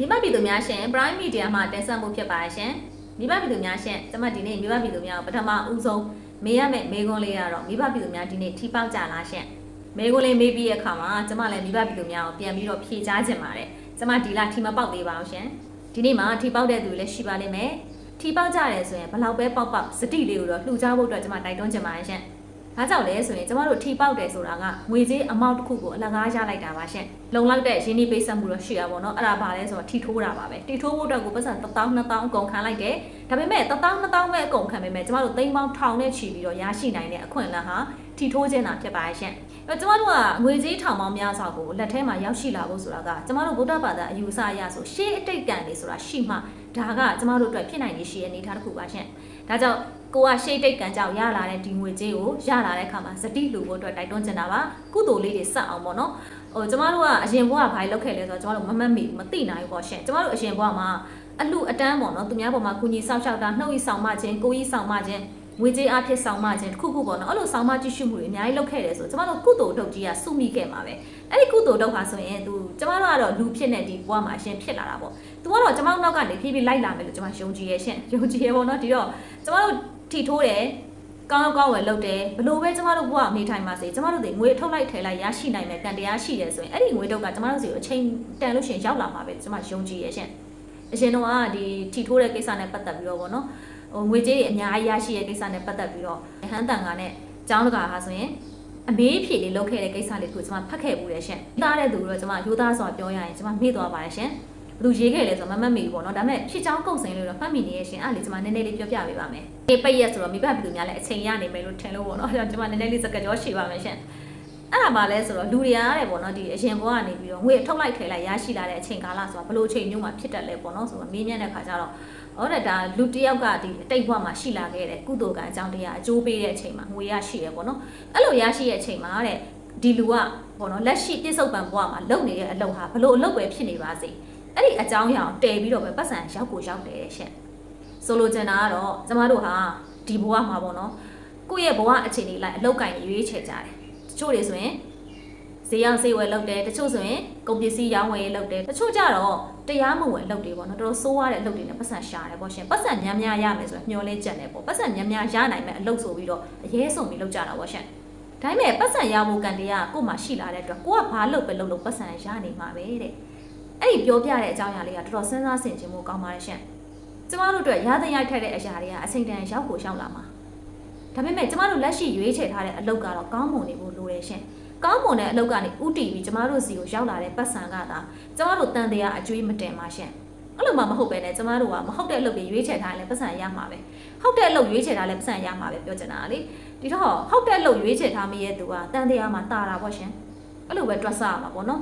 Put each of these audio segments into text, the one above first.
မိဘပြည်သူများရှင် Prime Media မှာတင်ဆက်မှုဖြစ်ပါရှင်မိဘပြည်သူများရှင်ကျွန်မဒီနေ့မိဘပြည်သူများကိုပထမဦးဆုံးမေးရမယ့်မေးခွန်းလေးကတော့မိဘပြည်သူများဒီနေ့ထိပေါက်ကြလားရှင်မေးခွန်းလေးမေးပြီးတဲ့အခါမှာကျွန်မလည်းမိဘပြည်သူများကိုပြန်ပြီးတော့ဖြေကြားခြင်းပါတယ်ကျွန်မဒီလားထီမပေါက်သေးပါဘူးရှင်ဒီနေ့မှာထီပေါက်တဲ့သူလည်းရှိပါလိမ့်မယ်ထီပေါက်ကြတယ်ဆိုရင်ဘလောက်ပဲပေါက်ပေါက်စတိလေးကိုတော့လှူကြဖို့အတွက်ကျွန်မတိုက်တွန်းခြင်းပါတယ်ရှင် ဒါကြောင့်လဲဆိုရင်ကျမတို့ထီပေါက်တယ်ဆိုတာကငွေကြေးအမောက်တစ်ခုကိုအလကားရလိုက်တာပါရှင်လုံလောက်တဲ့ရင်းနှီးပိတ်ဆက်မှုတော့ရှိရပါတော့အဲ့ဒါပါလဲဆိုတော့ထီထိုးတာပါပဲထီထိုးဖို့အတွက်ကိုပတ်စံ1000 2000အကုန်ခံလိုက်တယ်ဒါပေမဲ့1000 2000ပဲအကုန်ခံပေမဲ့ကျမတို့သိန်းပေါင်းထောင်နဲ့ချီပြီးတော့ရရှိနိုင်တဲ့အခွင့်အလမ်းဟာထီထိုးခြင်းတာဖြစ်ပါရဲ့ရှင်အဲ့တော့ကျမတို့ကငွေကြေးထောင်ပေါင်းများစွာကိုလက်ထဲမှာရောက်ရှိလာဖို့ဆိုတာကကျမတို့ဗုဒ္ဓဘာသာအယူအဆအရဆိုရှေးအတိတ်ကံတွေဆိုတာရှိမှဒါကကျမတို့အတွက်ဖြစ်နိုင်နေရှိတဲ့အနေအထားတစ်ခုပါရှင် ဒါကြောင့်ကိုကရှေ့တိတ်ကံကြောင့်ရလာတဲ့ဒီငွေကြေးကိုရလာတဲ့အခါမှာစတိလူဖို့အတွက်တိုက်တွန်းချင်တာပါကုသိုလ်လေးတွေစက်အောင်ပေါ့နော်ဟိုကျမတို့ကအရင်ဘဝကဘာလုပ်ခဲ့လဲဆိုတော့ကျမတို့မမတ်မိမသိနိုင်ဘူးပေါ့ရှင်ကျမတို့အရင်ဘဝမှာအလူအတန်းပေါ့နော်သူများပေါ်မှာကုညီဆောက်ရှောက်တာနှုတ်ဤဆောင်မခြင်းကိုကြီးဆောင်မခြင်း ငွေကြေးအဖြစ်ဆောင်မခြင်းတစ်ခုခုပေါ့နော်အဲ့လိုဆောင်မကြည့်ရှုမှုတွေအများကြီးလုပ်ခဲ့တယ်ဆိုကျမတို့ကုသိုလ်တုတ်ကြီးကစုမိခဲ့မှာပဲအဲ့ဒီကုသိုလ်တုတ်ဟာဆိုရင်သူကျမတို့ကတော့လူဖြစ်နေဒီဘဝမှာအရှင်ဖြစ်လာတာပေါ့သူကတော့ကျမတို့နောက်ကနေဖြည်းဖြည်းလိုက်လာမယ်လို့ကျမယုံကြည်ရဲ့ရှင်ယုံကြည်ရဲ့ပေါ့နော်ဒီတော့ကျမတို့ထီထိုးတယ်ကောင်းကောင်းဝယ်လုပ်တယ်ဘလို့ပဲကျမတို့ဘဝအနေထိုင်ပါစေကျမတို့တွေငွေထုတ်လိုက်ထည့်လိုက်ရရှိနိုင်မယ်ကံတရားရှိတယ်ဆိုရင်အဲ့ဒီငွေတုတ်ကကျမတို့စီကိုအချိန်တန်လို့ရှိရင်ရောက်လာမှာပဲကျမယုံကြည်ရဲ့ရှင်အရှင်တော့ကဒီထီထိုးတဲ့ကိစ္စနဲ့ပတ်သက်ပြီးတော့ဗောနော် ဟိုငွေကြေးတွေအများကြီးရရှိတဲ့ကိစ္စနဲ့ပတ်သက်ပြီးတော့ဟန်တန်ကနဲ့ကျောင်းတကာဟာဆိုရင်အမေးဖြေလေးလုပ်ခဲ့တဲ့ကိစ္စလေးကိုကျွန်မဖတ်ခဲ့ဘူးလေရှင်။သားတဲ့သူတော့ကျွန်မရိုးသားစွာပြောရရင်ကျွန်မမေ့သွားပါတယ်ရှင်။ဘယ်သူရေးခဲ့လဲဆိုတော့မမတ်မေဘူးပေါ့နော်။ဒါပေမဲ့ဖြစ်ချောင်းကုတ်စင်လို့တော့ဖတ်မိနေရဲ့ရှင်။အဲ့ဒါလေးကျွန်မနည်းနည်းလေးပြောပြပေးပါမယ်။ဒီပိတ်ရက်ဆိုတော့မိဘပြည်သူများလည်းအချိန်ရနေမယ်လို့ထင်လို့ပေါ့နော်။အဲ့ဒါကျွန်မနည်းနည်းလေးစကားကြောရှိပါမယ်ရှင်။အဲ့ဒါမှလဲဆိုတော့လူတွေအားတဲ့ပေါ့နော်ဒီအရင်ဘဝကနေပြီးတော့ငွေထုတ်လိုက်ထဲလိုက်ရရှိလာတဲ့အချိန်ကာလဆိုတာဘယ်လိုအချိန်မျိုးမှာဖြစ်တတ်လဲပေါ့နော်ဆိုတော့မေးမြန်းတဲ့ခါကျတော့ ဟောတဲ့ဒါလူတစ်ယောက်ကဒီအတိတ်ဘဝမှာရှိလာခဲ့တဲ့ကုသိုလ်ကံအကြောင်းတရားအကျိုးပေးတဲ့အချိန်မှာငွေရရှိရပေါ့နော်အဲ့လိုရရှိတဲ့အချိန်မှာတဲ့ဒီလူကပေါ့နော်လက်ရှိပြစ္ဆုတ်ပံဘဝမှာလုပ်နေတဲ့အလုပ်ဟာဘလို့အလုပ်ပဲဖြစ်နေပါစေအဲ့ဒီအကြောင်းအရာကိုတည်ပြီးတော့ပဲပတ်စံရောက်ကိုရောက်တယ်ရှင့်ဆိုလိုချင်တာကတော့ကျမတို့ဟာဒီဘဝမှာပေါ့နော်ကိုယ့်ရဲ့ဘဝအခြေအနေလိုက်အလောက်ကင်ရွေးချယ်ကြတယ်တချို့တွေဆိုရင် ဈေးရောက်ဈေးဝယ်လုပ်တယ်တချို့ဆိုရင်ကုန်ပစ္စည်းရောင်းဝယ်ရေးလုပ်တယ်တချို့ကြတော့တရားမဝင်လုပ်တယ်ပေါ့နော်တော်တော်ဆိုးရတဲ့အလုပ်တွေနဲ့ပတ်စံရှာတယ်ပေါ့ရှင်ပတ်စံများများရမယ်ဆိုတော့မျောလဲကြက်တယ်ပေါ့ပတ်စံများများရနိုင်မယ်အလုပ်ဆိုပြီးတော့အရေးဆုံးပြီးလုပ်ကြတာပေါ့ရှင်ဒါပေမဲ့ပတ်စံရဖို့ကန်တရားကို့မှာရှိလာတဲ့အတွက်ကိုကဘာလုပ်ပဲလုပ်လို့ပတ်စံရနေမှာပဲတဲ့အဲ့ဒီပြောပြတဲ့အကြောင်းအရာလေးကတော်တော်စဉ်းစားဆင်ခြင်မှုကောင်းပါတယ်ရှင်ကျမတို့အတွက်ရသရိုက်ထက်တဲ့အရာတွေကအချိန်တန်ရောက်ကိုရောက်လာမှာဒါပေမဲ့ကျမတို့လက်ရှိရွေးချယ်ထားတဲ့အလုပ်ကတော့ကောင်းမွန်နေဖို့လိုတယ်ရှင် ကောင်းမွန်တဲ့အလုပ်ကနေဥတီပြီးကျမတို့စီကိုရောက်လာတဲ့ပတ်စံကသာကျမတို့တန်တရားအကျွေးမတင်ပါရှင်အဲ့လိုမှမဟုတ်ပဲねကျမတို့ကမဟုတ်တဲ့အလုပ်တွေရွေးချယ်ထားရင်လည်းပတ်စံရမှာပဲဟုတ်တဲ့အလုပ်ရွေးချယ်ထားလည်းပတ်စံရမှာပဲပြောချင်တာလေဒီတော့ဟုတ်တဲ့အလုပ်ရွေးချယ်ထားမိရဲ့သူကတန်တရားမှာတာတာပေါ့ရှင်အဲ့လိုပဲတွက်ဆရမှာပေါ့နော်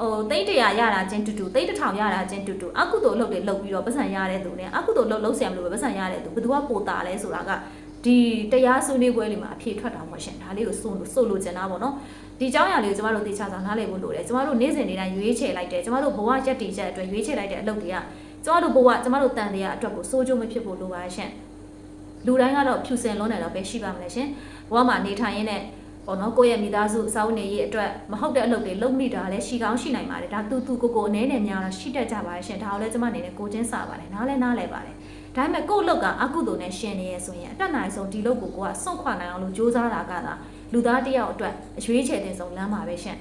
ဟိုသိန်းတရာရတာချင်းတူတူသိန်းတစ်ထောင်ရတာချင်းတူတူအကုသိုလ်အလုပ်တွေလုပ်ပြီးတော့ပတ်စံရတဲ့သူနဲ့အကုသိုလ်လုပ်လုပ်ဆရာမလို့ပဲပတ်စံရတဲ့သူဘယ်သူကပိုတာလဲဆိုတာကဒီတရားဆွေးနွေးပွဲတွေမှာအဖြေထွက်တာပေါ့ရှင်ဒါလေးကိုစိုးလို့စိုးလို့ကျင်တာပေါ့နော် ဒီအကြောင်းအရာလေးကိုကျမတို့သိချစွာနားလည်ဖို့လိုတယ်ကျမတို့နေ့စဉ်နေ့တိုင်းရွေးချယ်လိုက်တယ်ကျမတို့ဘဝရက်တည်ချက်အတွက်ရွေးချယ်လိုက်တဲ့အလုပ်တွေကကျမတို့ဘဝကျမတို့တန်တရားအတွက်ကိုစိုးကျိုးမဖြစ်ဖို့လိုပါရှင့်လူတိုင်းကတော့ဖြူစင်လွန်းတယ်တော့ပဲရှိပါမလဲရှင်ဘဝမှာနေထိုင်ရင်းနဲ့ပေါ့နော်ကိုယ့်ရဲ့မိသားစုအစောင်းနေရေးအတွက်မဟုတ်တဲ့အလုပ်တွေလုပ်မိတာလည်းရှိကောင်းရှိနိုင်ပါတယ်ဒါတူတူကိုကိုအနေနဲ့များတော့ရှိတတ်ကြပါရဲ့ရှင်ဒါကိုလည်းကျမအနေနဲ့ကိုချင်းစာပါတယ်နားလဲနားလဲပါတယ်ဒါပေမဲ့ကိုယ့်အလုပ်ကအကုသိုလ်နဲ့ရှင်နေရဆိုရင်အတတ်နိုင်ဆုံးဒီလုပ်ကိုကိုကစွန့်ခွာနိုင်အောင်လို့ကြိုးစားတာကသာ လူသားတစ်ယောက်အတွက်အရွေးချယ်တဲ့ဆုံးလမ်းပါပဲရှင်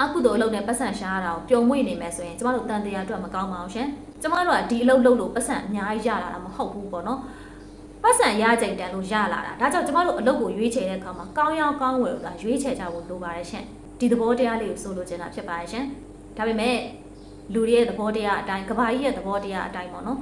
အကုသိုလ်အလုပ်နဲ့ပတ်စံရှားတာကိုပျော်မွေ့နေမယ်ဆိုရင်ကျမတို့တန်တရားအတွက်မကောင်းပါဘူးရှင်ကျမတို့ကဒီအလုပ်လုပ်လို့ပတ်စံအများကြီးရလာတာမဟုတ်ဘူးပေါ့နော်ပတ်စံရကြိမ်တန်လို့ရလာတာဒါကြောင့်ကျမတို့အလုပ်ကိုရွေးချယ်တဲ့အခါမှာကောင်းရောင်းကောင်းဝယ်လို့သာရွေးချယ်ကြဖို့လိုပါတယ်ရှင်ဒီသဘောတရားလေးကိုဆိုလိုချင်တာဖြစ်ပါတယ်ရှင်ဒါပေမဲ့လူတွေရဲ့သဘောတရားအတိုင်းကဘာကြီးရဲ့သဘောတရားအတိုင်းပေါ့နော်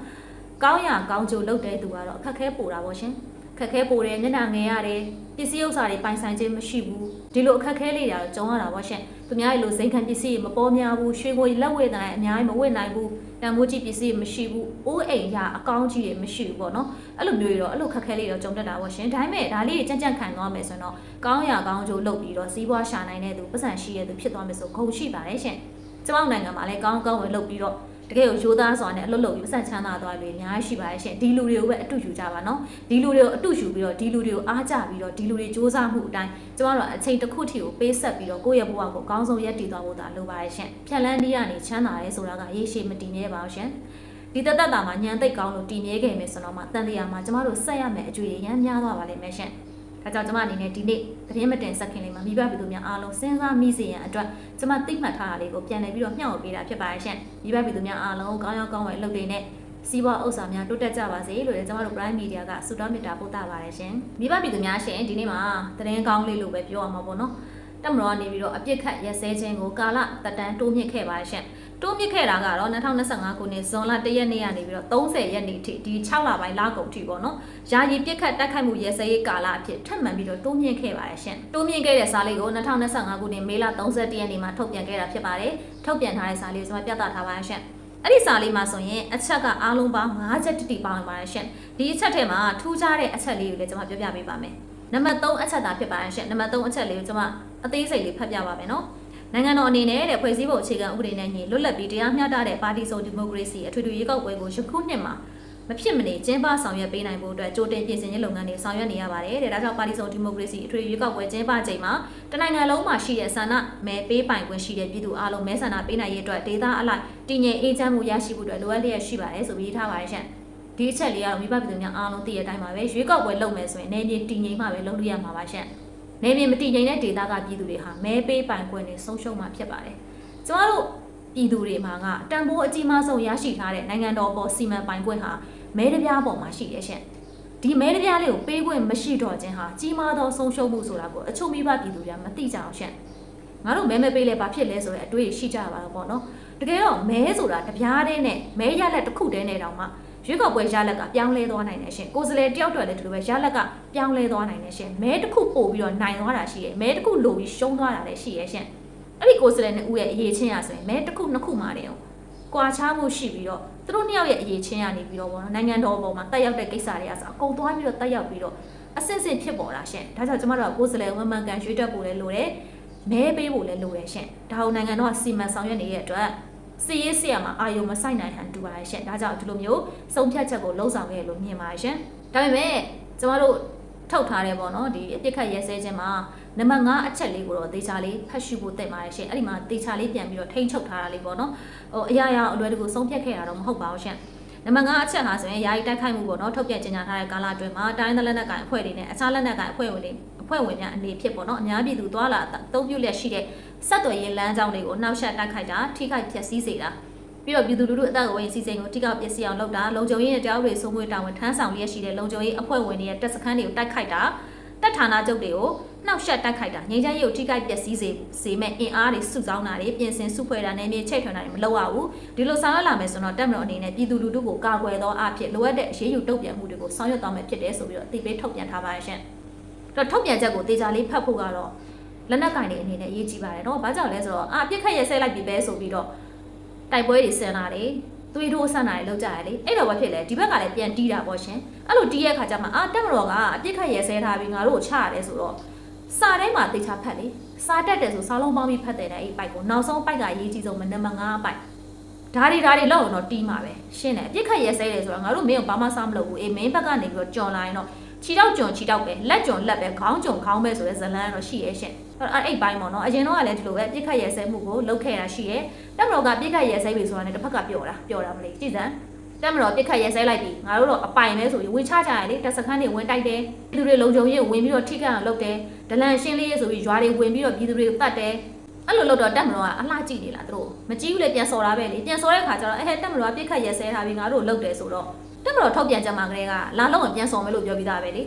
ကောင်းရကောင်းကျိုးလုပ်တဲ့သူကတော့အခက်ခဲပို့တာပေါ့ရှင် ခက်ခဲပိုတယ်မျက်နှာငယ်ရတယ်ပစ္စည်းဥစ္စာတွေပိုင်ဆိုင်ခြင်းမရှိဘူးဒီလိုအခက်ခဲလေးတွေတော့ကြုံရတာပေါ့ရှင်သူများရဲ့လိုစိန်ခံပစ္စည်းတွေမပေါ်များဘူးရွှေငွေလက်ဝဲတိုင်းအများကြီးမဝတ်နိုင်ဘူးတန်မိုးကြီးပစ္စည်းမရှိဘူးအိုးအိမ်ရအကောင်းကြီးတွေမရှိဘူးပေါ့နော်အဲ့လိုမျိုးတွေတော့အဲ့လိုခက်ခဲလေးတော့ကြုံတတ်တာပေါ့ရှင်ဒါပေမဲ့ဒါလေးကြံ့ကြံ့ခံသွားမယ်ဆိုရင်တော့ကောင်းရကောင်းကျိုးလုပ်ပြီးတော့စီးပွားရှာနိုင်တဲ့သူပတ်စံရှိတဲ့သူဖြစ်သွားမယ်ဆိုဂုဏ်ရှိပါတယ်ရှင်ကျမတို့နိုင်ငံမှာလည်းကောင်းကောင်းဝယ်လုပ်ပြီးတော့ တကယ်ကိုရိုးသားစွာနဲ့အလွတ်လွတ်ပြီးပတ်ဆက်ချမ်းသာသွားလို့အများကြီးရှိပါတယ်ရှင်ဒီလူတွေကိုပဲအတူယူကြပါနော်ဒီလူတွေကိုအတူယူပြီးတော့ဒီလူတွေကိုအားကြပြီးတော့ဒီလူတွေစ조사မှုအတိုင်းကျမတို့အချိန်တစ်ခုထိကိုပေးဆက်ပြီးတော့ကိုယ့်ရဲ့ဘဝကိုအကောင်းဆုံးရပ်တည်သွားဖို့သာလိုပါတယ်ရှင်ဖြတ်လန်းနည်းကနေချမ်းသာရဲဆိုတာကရေရှည်မတည်မြဲပါဘူးရှင်ဒီတသက်တာမှာညံသိပ်ကောင်းလို့တည်မြဲခဲ့မယ်ဆိုတော့မှတန်တရားမှာကျမတို့ဆက်ရမယ်အကျွေးရမ်းများသွားပါလိမ့်မယ်ရှင်။ ဒါကြောင့်ကျမအနေနဲ့ဒီနေ့သတင်းမတင်ဆက်ခင်လေးမှာမိဘပြည်သူများအားလုံးစဉ်းစားမိစေရန်အတွက်ကျမသိမှတ်ထားတာလေးကိုပြန်လည်ပြီးတော့မျှဝေပေးတာဖြစ်ပါရဲ့ရှင်။မိဘပြည်သူများအားလုံးကောင်းရောင်းကောင်းဝယ်လုပ်တွေနဲ့စီးပွားဥစ္စာများတိုးတက်ကြပါစေလို့လည်းကျမတို့ Prime Media ကဆုတောင်းမေတ္တာပို့သပါတယ်ရှင်။မိဘပြည်သူများရှင်ဒီနေ့မှာသတင်းကောင်းလေးလို့ပဲပြောရမှာပေါ့နော်။တက်မတော်ကနေပြီးတော့အပြစ်ခတ်ရက်စဲခြင်းကိုကာလတက်တန်းတိုးမြင့်ခဲ့ပါရှင်။ တိုးမြင့်ခဲ့တာကတော့2025ခုနှစ်ဇွန်လ1ရက်နေ့ကနေပြီးတော့30ရက်နေ့ထိဒီ6လပိုင်းလကုန်ထိပေါ့နော်။ယာယီပြစ်ခတ်တက်ခိုက်မှုရဲစဲရေးကာလအဖြစ်ထပ်မံပြီးတော့တိုးမြင့်ခဲ့ပါတယ်ရှင်။တိုးမြင့်ခဲ့တဲ့စာလေးကို2025ခုနှစ်မေလ31ရက်နေ့မှာထုတ်ပြန်ခဲ့တာဖြစ်ပါတယ်။ထုတ်ပြန်ထားတဲ့စာလေးကိုကျွန်မပြသထားပါရှင်။အဲ့ဒီစာလေးမှာဆိုရင်အချက်ကအားလုံးပေါင်း5ချက်တိတိပေါင်းပါတယ်ရှင်။ဒီအချက်ထဲမှာထူးခြားတဲ့အချက်လေးကိုလည်းကျွန်မပြောပြပေးပါမယ်။နံပါတ်3အချက်သာဖြစ်ပါတယ်ရှင်။နံပါတ်3အချက်လေးကိုကျွန်မအသေးစိတ်လေးဖတ်ပြပါမယ်နော်။ နိုင်ငံတော်အနေနဲ့တဲ့ဖွဲ့စည်းပုံအခြေခံဥပဒေနဲ့ညီလွတ်လပ်ပြီးတရားမျှတတဲ့ပါတီစုံဒီမိုကရေစီအထွေထွေရွေးကောက်ပွဲကိုယခုနှစ်မှာမဖြစ်မနေကျင်းပဆောင်ရွက်ပေးနိုင်ဖို့အတွက်ကြိုတင်ပြင်ဆင်ရေးလုပ်ငန်းတွေဆောင်ရွက်နေရပါတယ်တဲ့ဒါကြောင့်ပါတီစုံဒီမိုကရေစီအထွေထွေရွေးကောက်ပွဲကျင်းပချိန်မှာတနိုင်ငံလုံးမှာရှိတဲ့ဆန္ဒမဲပေးပိုင်ခွင့်ရှိတဲ့ပြည်သူအားလုံးမဲဆန္ဒပေးနိုင်ရေးအတွက်ဒေသအလိုက်တည်ငြိမ်အေးချမ်းမှုရရှိဖို့အတွက်လိုအပ်လျက်ရှိပါတယ်ဆိုပြီးထားပါတယ်ရှင့်ဒီအချက်လေးကတော့မိဘပြည်သူများအားလုံးသိတဲ့အတိုင်းပါပဲရွေးကောက်ပွဲလုပ်မယ်ဆိုရင်နေမြေတည်ငြိမ်မှပဲလုပ်လို့ရမှာပါရှင့် နေမြေမတည်ငြိမ်တဲ့ဒေသကပြည်သူတွေဟာမဲပေးပိုင်ခွင့်တွေဆုံးရှုံးမှာဖြစ်ပါတယ်။ကျမတို့ပြည်သူတွေမှာကတန်ဖိုးအကြီးမားဆုံးရရှိထားတဲ့နိုင်ငံတော်ပေါ်စီမံပိုင်ခွင့်ဟာမဲတပြားပေါ်မှာရှိရဲ့ရှင့်။ဒီမဲတပြားလေးကိုပေးခွင့်မရှိတော့ခြင်းဟာကြီးမားသောဆုံးရှုံးမှုဆိုတာကိုအချို့မိဘပြည်သူတွေကမသိကြအောင်ရှင့်။ငါတို့မဲမပေးလဲဘာဖြစ်လဲဆိုတဲ့အတွေ့အရှိကြပါတော့ပေါ့နော်။တကယ်တော့မဲဆိုတာတပြားတည်းနဲ့မဲရလက်တစ်ခုတည်းနဲ့တောင်မှ ရွေးကောက်ပွဲရလက်ကပြောင်းလဲသွားနိုင်တယ်ရှင်ကိုယ်စလဲတယောက်တော်လည်းဒီလိုပဲရလက်ကပြောင်းလဲသွားနိုင်တယ်ရှင်မဲတစ်ခုပို့ပြီးတော့နိုင်သွားတာရှိတယ်မဲတစ်ခုလိုပြီးရှုံးသွားတာလည်းရှိရဲ့ရှင်အဲ့ဒီကိုယ်စလဲနှစ်ဦးရဲ့အရေးချင်းရဆိုရင်မဲတစ်ခုနှစ်ခုမှတည်းအောင်ကွာခြားမှုရှိပြီးတော့သူတို့နှစ်ယောက်ရဲ့အရေးချင်းရနေပြီးတော့ဘောနော်နိုင်ငံတော်ပေါ်မှာတက်ရောက်တဲ့ကိစ္စတွေကဆိုအကုန်သွားပြီးတော့တက်ရောက်ပြီးတော့အစစ်စစ်ဖြစ်ပေါ်လာရှင်ဒါကြောင့်ကျမတို့ကကိုယ်စလဲဝမှန်ကန်ရွေးတက်ဖို့လည်းလိုတယ်မဲပေးဖို့လည်းလိုတယ်ရှင်ဒါဟုနိုင်ငံတော်ကစီမံဆောင်ရွက်နေတဲ့အတွက် စီရေးဆရာမှာအာယုံမဆိုင်နိုင်ဟန်တူပါရဲ့ရှင်ဒါကြောင့်ဒီလိုမျိုးစုံဖြတ်ချက်ကိုလှုံ့ဆော်ခဲ့လို့မြင်ပါရဲ့ရှင်ဒါပေမဲ့ကျမတို့ထုတ်ထားတယ်ပေါ့နော်ဒီအပြစ်ခတ်ရဲစဲခြင်းမှာနံပါတ်5အချက်လေးကိုတော့ဒေချာလေးဖတ်ရှုဖို့တင်ပါတယ်ရှင်အဲ့ဒီမှာဒေချာလေးပြန်ပြီးတော့ထိန်းချုပ်ထားတာလေးပေါ့နော်ဟိုအရာရာအလွယ်တကူဆုံးဖြတ်ခဲ့တာတော့မဟုတ်ပါဘူးရှင်နံပါတ်5အချက်ဟာဆိုရင်ယာယီတိုက်ခိုက်မှုပေါ့နော်ထုတ်ပြန်ကြေညာထားတဲ့ကာလအတွင်းမှာတိုင်းသလက်နက်ကိုင်အဖွဲ့တွေနဲ့အခြားလက်နက်ကိုင်အဖွဲ့ဝင်တွေအ ဖွဲ့ဝင်များအနေဖြစ်ပေါ့နော်အများပြည်သူသွားလာအသုံးပြုလျက်ရှိတဲ့ဆက်သွယ်ရေးလမ်းကြောင်းတွေကိုနှောက်ယှက်တိုက်ခိုက်တာထိခိုက်ဖျက်ဆီးစေတာပြီးတော့ပြည်သူလူထုအသက်အဝေးစီစဉ်ကိုထိကောက်ပစ္စည်းအောင်လုပ်တာလုံခြုံရေးနဲ့တရားဥပဒေစိုးမိုးတာဝန်ထမ်းဆောင်လျက်ရှိတဲ့လုံခြုံရေးအဖွဲ့ဝင်တွေရဲ့တပ်စခန်းတွေကိုတိုက်ခိုက်တာတပ်ဌာနချုပ်တွေကိုနှောက်ယှက်တိုက်ခိုက်တာငြိမ်းချမ်းရေးကိုထိခိုက်ပျက်စီးစေစေမဲ့အင်အားတွေစုဆောင်းတာတွေပြင်ဆင်စုဖွဲ့တာနဲ့မြေချိတ်ထွန်တာတွေမလုပ်ရဘူးဒီလိုဆောင်ရွက်လာမယ်ဆိုတော့တပ်မတော်အနေနဲ့ပြည်သူလူထုကိုကာကွယ်သောအဖြစ်လိုအပ်တဲ့အရေးယူတုံ့ပြန်မှုတွေကိုဆောင်ရွက်သွားမယ်ဖြစ်တယ်ဆိုပြီးတော့အသိပေးထုတ်ပြန်ထားပါရရှင် တော့ထုတ်ပြန်ချက်ကိုတေချာလေးဖတ်ဖို့ကတော့လက်နက်ကင်တွေအနေနဲ့အရေးကြီးပါတယ်နော်။ဘာကြောင့်လဲဆိုတော့အာပြစ်ခတ်ရဲဆဲလိုက်ပြီပဲဆိုပြီးတော့တိုက်ပွဲတွေဆင်လာတယ်။သွေးထိုးဆန်တာတွေလောက်ကြရလေ။အဲ့တော့ဘာဖြစ်လဲဒီဘက်ကလည်းပြန်တီးတာပေါ့ရှင်။အဲ့လိုတီးရဲ့ခါကျမှအာတက်မတော်ကအပြစ်ခတ်ရဲဆဲထားပြီးငါတို့ကိုချရတယ်ဆိုတော့စာထဲမှာတေချာဖတ်လေ။စာတက်တယ်ဆိုစာလုံးပေါင်းပြီးဖတ်တယ်တဲ့အဲ့ပိုက်ကိုနောက်ဆုံးပိုက်ကအရေးကြီးဆုံးမနံပါတ်5ပိုက်ဓာရီဓာရီလောက်တော့တီးမှာပဲရှင်းတယ်အပြစ်ခတ်ရဲဆဲတယ်ဆိုတော့ငါတို့မင်းကိုဘာမှစားမလုပ်ဘူးအေးမင်းဘက်ကနေပြီးတော့ကြော်လာရင်တော့ ခြေတောက်ကြုံခြေတောက်ပဲလက်ကြုံလက်ပဲခေါင်းကြုံခေါင်းပဲဆိုတဲ့ဇလန်းကတော့ရှိရဲ့ရှင့်အဲ့အဲ့ပိုင်းပေါ့နော်အရင်တော့ကလည်းဒီလိုပဲပြစ်ခတ်ရဲဆဲမှုကိုလုပ်ခဲ့တာရှိရဲ့တက်မတော်ကပြစ်ခတ်ရဲဆဲပြီဆိုတာနဲ့တစ်ဖက်ကပြောတာပြောတာမလေးကြည်စမ်းတက်မတော်ပြစ်ခတ်ရဲဆဲလိုက်ပြီငါတို့တော့အပိုင်လဲဆိုပြီးဝင်ချကြရလေတက်စခန်းတွေဝင်တိုက်တယ်ပြည်သူတွေလုံခြုံရေးဝင်ပြီးတော့ထိခတ်အောင်လုပ်တယ်ဒလန်ရှင်းလေးဆိုပြီးရွာတွေဝင်ပြီးတော့ပြည်သူတွေကိုတတ်တယ်အဲ့လိုလုပ်တော့တက်မတော်ကအလှကြည့်နေလားသူတို့မကြည့်ဘူးလေပြန်စော်တာပဲလေပြန်စော်တဲ့ခါကျတော့အဲတက်မတော်ကပြစ်ခတ်ရဲဆဲထားပြီးငါတို့လုပ်တယ်ဆိုတော့ တက်မတော်ထုတ်ပြန်ကြမှာကလေးကလာလုံးဝင်ပြန်စော်မယ်လို့ပြောပြီးသားပဲလေ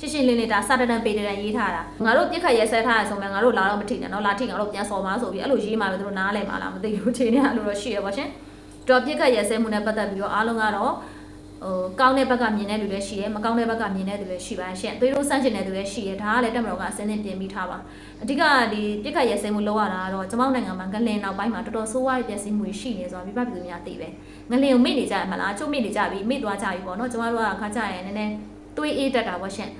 ရှင်းရှင်းလင်းလင်းဒါစာတတန်ပေတတန်ရေးထားတာငါတို့ပြစ်ခတ်ရဲဆဲထားရဆိုမှငါတို့လာတော့မထိနဲ့နော်လာထိငါတို့ပြန်စော်မှာဆိုပြီးအဲ့လိုရေးမှာပဲသူတို့နားလဲမှာလားမသိဘူးချိန်နေအဲ့လိုတော့ရှိရပါရှင်တော့ပြစ်ခတ်ရဲဆဲမှုနဲ့ပတ်သက်ပြီးတော့အားလုံးကတော့ဟိုကောင်းတဲ့ဘက်ကမြင်တဲ့လူလည်းရှိတယ်မကောင်းတဲ့ဘက်ကမြင်တဲ့လူလည်းရှိပါရှင်သွေးတို့ဆန့်ကျင်တဲ့လူလည်းရှိတယ်ဒါကလည်းတက်မတော်ကအစင်းနဲ့ပြင်ပြီးထားပါအဓိကဒီပြစ်ခတ်ရဲဆဲမှုလောက်ရတာကတော့ကျွန်မနိုင်ငံမှာငလင်နောက်ပိုင်းမှာတော်တော်ဆိုးဝါးတဲ့ပျက်စီးမှုရှိနေဆိုတာပြပပြည်သူများသိပဲ ငလင်ကိုမိနေကြရမလားချုပ်မိနေကြပြီမိသွားကြပြီပေါ့နော်ကျွန်မတို့ကခါကြရင်နည်းနည်းသွေးအေးတက်တာပေါ့ရှင်